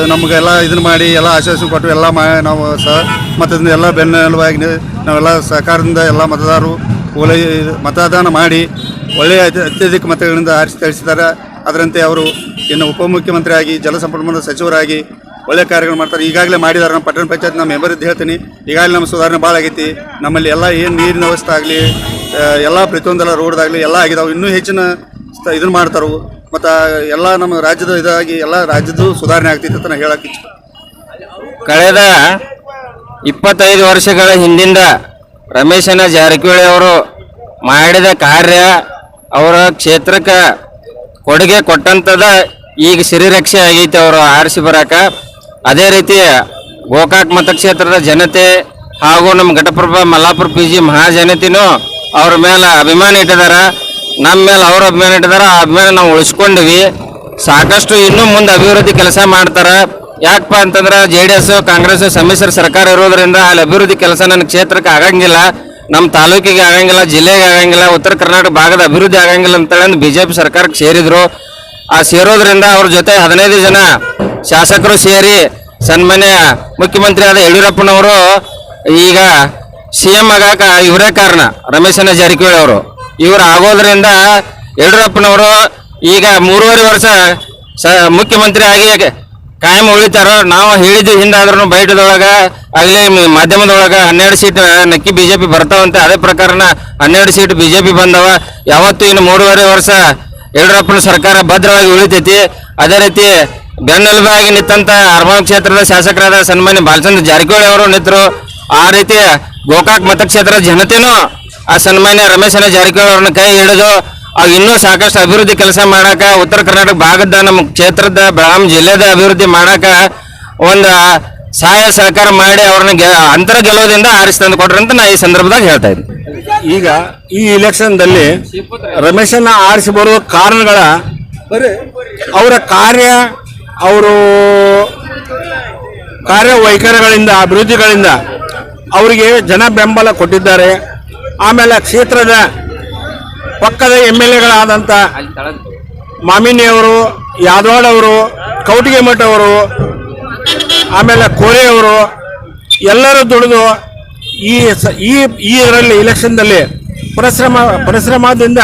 ನಮಗೆಲ್ಲ ಇದನ್ನ ಮಾಡಿ, ಎಲ್ಲ ಆಶ್ವಾಸನೆ ಕೊಟ್ಟು ಎಲ್ಲ ಮಾ, ನಾವು ಸಹ ಮತದಿಂದ ಎಲ್ಲ ಬೆನ್ನೆಲುವಾಗಿ ನಿ- ನಾವೆಲ್ಲ ಸಹಕಾರದಿಂದ ಎಲ್ಲ ಮತದಾರರು ಓಲೈ ಮತದಾನ ಮಾಡಿ, ಒಳ್ಳೆಯ ಅತ್ಯಧಿಕ ಮತಗಳಿಂದ ಆರಿಸಿ ತಳಿಸಿದ್ದಾರೆ ಅದರಂತೆ ಅವರು ಇನ್ನು ಉಪಮುಖ್ಯಮಂತ್ರಿಯಾಗಿ ಜಲಸಂಪನ್ಮೂಲ ಸಚಿವರಾಗಿ ಒಳ್ಳೆಯ ಕಾರ್ಯಗಳು ಮಾಡ್ತಾರೆ. ಈಗಾಗಲೇ ಮಾಡಿದ್ದಾರೆ ನಮ್ಮ ಪಟ್ಟಣ ಪಂಚಾಯತ್, ನಮ್ಮ ಮೆಂಬರ್ ಇದ್ದು ಹೇಳ್ತೀನಿ. ಈಗಾಗಲೇ ನಮ್ಮ ಸುಧಾರಣೆ ಭಾಳ ಆಗೈತಿ. ನಮ್ಮಲ್ಲಿ ಎಲ್ಲ ಏನು ನೀರಿನ ವ್ಯವಸ್ಥೆ ಆಗಲಿ ಎಲ್ಲ ಪ್ರತಿಯೊಂದೆಲ್ಲ ರೋಡ್ದಾಗಲಿ ಎಲ್ಲ ಆಗಿದಾವೆ ಇನ್ನೂ ಹೆಚ್ಚಿನ ಇದನ್ನ ಮಾಡ್ತಾರೆ ಮತ್ತು ಎಲ್ಲ ನಮ್ಮ ರಾಜ್ಯದ ಇದಾಗಿ ಎಲ್ಲ ರಾಜ್ಯದ್ದು ಸುಧಾರಣೆ ಆಗ್ತೈತೆ ಅಂತ ನಾನು ಹೇಳಕ್ಕೆ ಇಚ್ಛೆ. ಕಳೆದ ಇಪ್ಪತ್ತೈದು ವರ್ಷಗಳ ಹಿಂದಿಂದ ರಮೇಶನ ಜಾರಕಿಹೊಳಿ ಅವರು ಮಾಡಿದ ಕಾರ್ಯ ಅವರ ಕ್ಷೇತ್ರಕ್ಕೆ ಕೊಡುಗೆ ಕೊಟ್ಟಂಥದ ಈಗ ಸಿರಿರಕ್ಷೆ ಆಗೈತೆ ಅವರು ಆರಿಸಿ ಬರಾಕ. ಅದೇ ರೀತಿ ಗೋಕಾಕ್ ಮತಕ್ಷೇತ್ರದ ಜನತೆ ಹಾಗೂ ನಮ್ಮ ಘಟಪ್ರಭಾ ಮಲ್ಲಾಪುರ ಪಿ ಜಿ ಮಹಾಜನತೆನೂ ಅವ್ರ ಮೇಲೆ ಅಭಿಮಾನ ಇಟ್ಟಿದಾರ. ನಮ್ಮ ಮೇಲೆ ಅವ್ರ ಅಭಿಮಾನ ಇಟ್ಟಿದಾರ, ಆ ಅಭಿಮಾನ ನಾವು ಉಳಿಸ್ಕೊಂಡಿವಿ. ಸಾಕಷ್ಟು ಇನ್ನೂ ಮುಂದೆ ಅಭಿವೃದ್ಧಿ ಕೆಲಸ ಮಾಡ್ತಾರ. ಯಾಕಪ್ಪ ಅಂತಂದ್ರೆ ಜೆ ಡಿ ಎಸ್ ಕಾಂಗ್ರೆಸ್ ಸಮ್ಮಿಶ್ರ ಸರ್ಕಾರ ಇರೋದ್ರಿಂದ ಅಲ್ಲಿ ಅಭಿವೃದ್ಧಿ ಕೆಲಸ ನನ್ನ ಕ್ಷೇತ್ರಕ್ಕೆ ಆಗಂಗಿಲ್ಲ. ನಮ್ಮ ತಾಲೂಕಿಗೆ ಆಗಂಗಿಲ್ಲ, ಜಿಲ್ಲೆಗೆ ಆಗಂಗಿಲ್ಲ, ಉತ್ತರ ಕರ್ನಾಟಕ ಭಾಗದ ಅಭಿವೃದ್ಧಿ ಆಗಂಗಿಲ್ಲ ಅಂತೇಳಿ ಬಿ ಜೆ ಪಿ ಸರ್ಕಾರಕ್ಕೆ ಸೇರಿದ್ರು. ಆ ಸೇರೋದ್ರಿಂದ ಅವ್ರ ಜೊತೆ ಹದಿನೈದು ಜನ ಶಾಸಕರು ಸೇರಿ ಸನ್ಮಾನ್ಯ ಮುಖ್ಯಮಂತ್ರಿ ಆದ ಯಡಿಯೂರಪ್ಪನವರು ಈಗ ಸಿ ಎಂ ಆಗಾಕ ಇವರೇ ಕಾರಣ ರಮೇಶನ ಜಾರಕಿಹೊಳಿ ಅವರು. ಇವರು ಆಗೋದ್ರಿಂದ ಯಡಿಯೂರಪ್ಪನವರು ಈಗ ಮೂರುವರೆ ವರ್ಷ ಸ ಮುಖ್ಯಮಂತ್ರಿ ಆಗಿ ಕಾಯಂ ಉಳಿತಾರ, ನಾವು ಹೇಳಿದ್ವಿ ಹಿಂದಾದ್ರೂ ಬೈಟದೊಳಗ ಆಗಲಿ ಮಾಧ್ಯಮದೊಳಗ ಹನ್ನೆರಡು ಸೀಟ್ ನಕ್ಕಿ ಬಿಜೆಪಿ ಬರ್ತಾವಂತೆ, ಅದೇ ಪ್ರಕಾರನ ಹನ್ನೆರಡು ಸೀಟ್ ಬಿಜೆಪಿ ಬಂದವ. ಯಾವತ್ತು ಇನ್ನು ಮೂರುವರೆ ವರ್ಷ ಯಡಿಯೂರಪ್ಪನ ಸರ್ಕಾರ ಭದ್ರವಾಗಿ ಉಳಿತೈತಿ. ಅದೇ ರೀತಿ ಬೆನ್ನೆಲುಬಾಗಿ ನಿಂತ ಅರ್ಮಾನ್ ಕ್ಷೇತ್ರದ ಶಾಸಕರಾದ ಸನ್ಮಾನ್ಯ ಬಾಲಚಂದ್ರ ಜಾರಕಿಹೊಳಿ ಅವರು ನಿಂತರು. ಆ ರೀತಿ ಗೋಕಾಕ್ ಮತಕ್ಷೇತ್ರದ ಜನತೆನೂ ಆ ಸನ್ಮಾನ್ಯ ರಮೇಶನ ಜಾರಕಿಹೊಳಿ ಅವ್ರನ್ನ ಕೈ ಹಿಡಿದು ಇನ್ನೂ ಸಾಕಷ್ಟು ಅಭಿವೃದ್ಧಿ ಕೆಲಸ ಮಾಡಾಕ ಉತ್ತರ ಕರ್ನಾಟಕ ಭಾಗದ ನಮ್ಮ ಕ್ಷೇತ್ರದ ಬೆಳಗಾಂ ಜಿಲ್ಲೆದ ಅಭಿವೃದ್ಧಿ ಮಾಡಾಕ ಒಂದು ಸಹಾಯ ಸಹಕಾರ ಮಾಡಿ ಅವ್ರನ್ನ ಅಂತರ ಗೆಲುವುದಿಂದ ಆರಿಸಿ ತಂದು ಕೊಡ್ರಿ ಅಂತ ನಾ ಈ ಸಂದರ್ಭದಾಗ ಹೇಳ್ತಾ ಇದ್ದೀನಿ. ಈಗ ಈ ಇಲೆಕ್ಷನ್ದಲ್ಲಿ ರಮೇಶನ್ನ ಆರಿಸಿ ಬರುವ ಕಾರಣಗಳ ಅವರ ಕಾರ್ಯ, ಅವರು ಕಾರ್ಯವೈಖರಿಗಳಿಂದ, ಅಭಿವೃದ್ಧಿಗಳಿಂದ ಅವರಿಗೆ ಜನ ಬೆಂಬಲ ಕೊಟ್ಟಿದ್ದಾರೆ. ಆಮೇಲೆ ಕ್ಷೇತ್ರದ ಪಕ್ಕದ ಎಂ ಎಲ್ ಎಗಳಾದಂಥ ಮಾಮಿನಿಯವರು, ಯಾದವಾಡವರು ಅವರು ಕೌಟಿಗೆ ಮಠ ಅವರು ಆಮೇಲೆ ಕೋರೆ ಅವರು ಎಲ್ಲರೂ ದುಡಿದು ಈ ಸ- ಈ ಇದರಲ್ಲಿ ಇಲೆಕ್ಷನ್ದಲ್ಲಿ ಪರಿಶ್ರಮ, ಪರಿಶ್ರಮದಿಂದ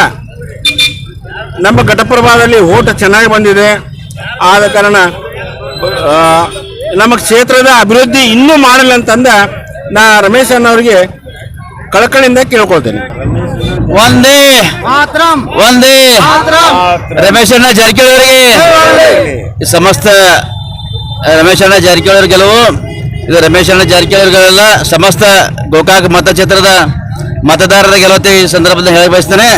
ನಮ್ಮ ಘಟಪ್ರಭಾದಲ್ಲಿ ಓಟ ಚೆನ್ನಾಗಿ ಬಂದಿದೆ. ಆದ ಕಾರಣ ನಮ್ಮ ಕ್ಷೇತ್ರದ ಅಭಿವೃದ್ಧಿ ಇನ್ನೂ ಮಾಡಲ್ಲ ಅಂತಂದ ನಾ ರಮೇಶ್ ಕಳಕಳಿಯಿಂದ ಕೇಳ್ಕೊಳ್ತೇನೆ. ಒಂದೇ ಒಂದೇ ರಮೇಶಣ್ಣ ಜಾರಕಿಹೊಳಿ ಅವರಿಗೆ. ಸಮಸ್ತ ರಮೇಶಣ್ಣ ಜಾರಕಿಹೊಳಿ ಅವ್ರ ಗೆಲುವು. ಇದು ರಮೇಶ್ ಅಣ್ಣ ಜಾರಕಿಹೊಳಿಗಳೆಲ್ಲ ಸಮಸ್ತ ಗೋಕಾಕ್ ಮತಕ್ಷೇತ್ರದ ಮತದಾರರ ಗೆಲುವತ್ತೆ ಈ ಸಂದರ್ಭದಲ್ಲಿ ಹೇಳಿ ಬಯಸ್ತೇನೆ.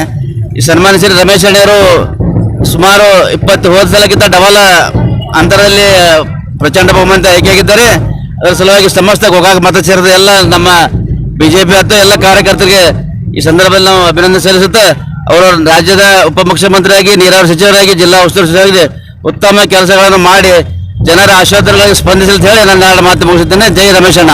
ಈ ಸನ್ಮಾನಿಸಿದ ರಮೇಶ್ ಅಣ್ಣವರು ಸುಮಾರು ಇಪ್ಪತ್ತು ಹೋದ ಸಲಕ್ಕಿಂತ ಡಬಲ್ ಅಂತರದಲ್ಲಿ ಪ್ರಚಂಡ ಬಹುಮತ ಆಯ್ಕೆಯಾಗಿದ್ದಾರೆ ಅದರ ಸಲುವಾಗಿ ಸಮಸ್ತ ಗೋಕಾಕ್ ಮತಕ್ಷೇತ್ರದ ಎಲ್ಲ ನಮ್ಮ ಬಿಜೆಪಿ ಆಯ್ತು ಎಲ್ಲ ಕಾರ್ಯಕರ್ತರಿಗೆ ಈ ಸಂದರ್ಭದಲ್ಲಿ ನಾವು ಅಭಿನಂದನೆ ಸಲ್ಲಿಸುತ್ತಾ ಅವರು ರಾಜ್ಯದ ಉಪಮುಖ್ಯಮಂತ್ರಿಯಾಗಿ, ನೀರಾವರಿ ಸಚಿವರಾಗಿ, ಜಿಲ್ಲಾ ಉಸ್ತುವಾರಿ ಸಚಿವರಾಗಿ ಉತ್ತಮ ಕೆಲಸಗಳನ್ನು ಮಾಡಿ ಜನರ ಆಶೋತ್ತರಗಳಿಗೆ ಸ್ಪಂದಿಸಲು ಹೇಳಿ ನನ್ನ ಮಾತು ಮುಗಿಸುತ್ತೇನೆ. ಜೈ ರಮೇಶಣ್ಣ.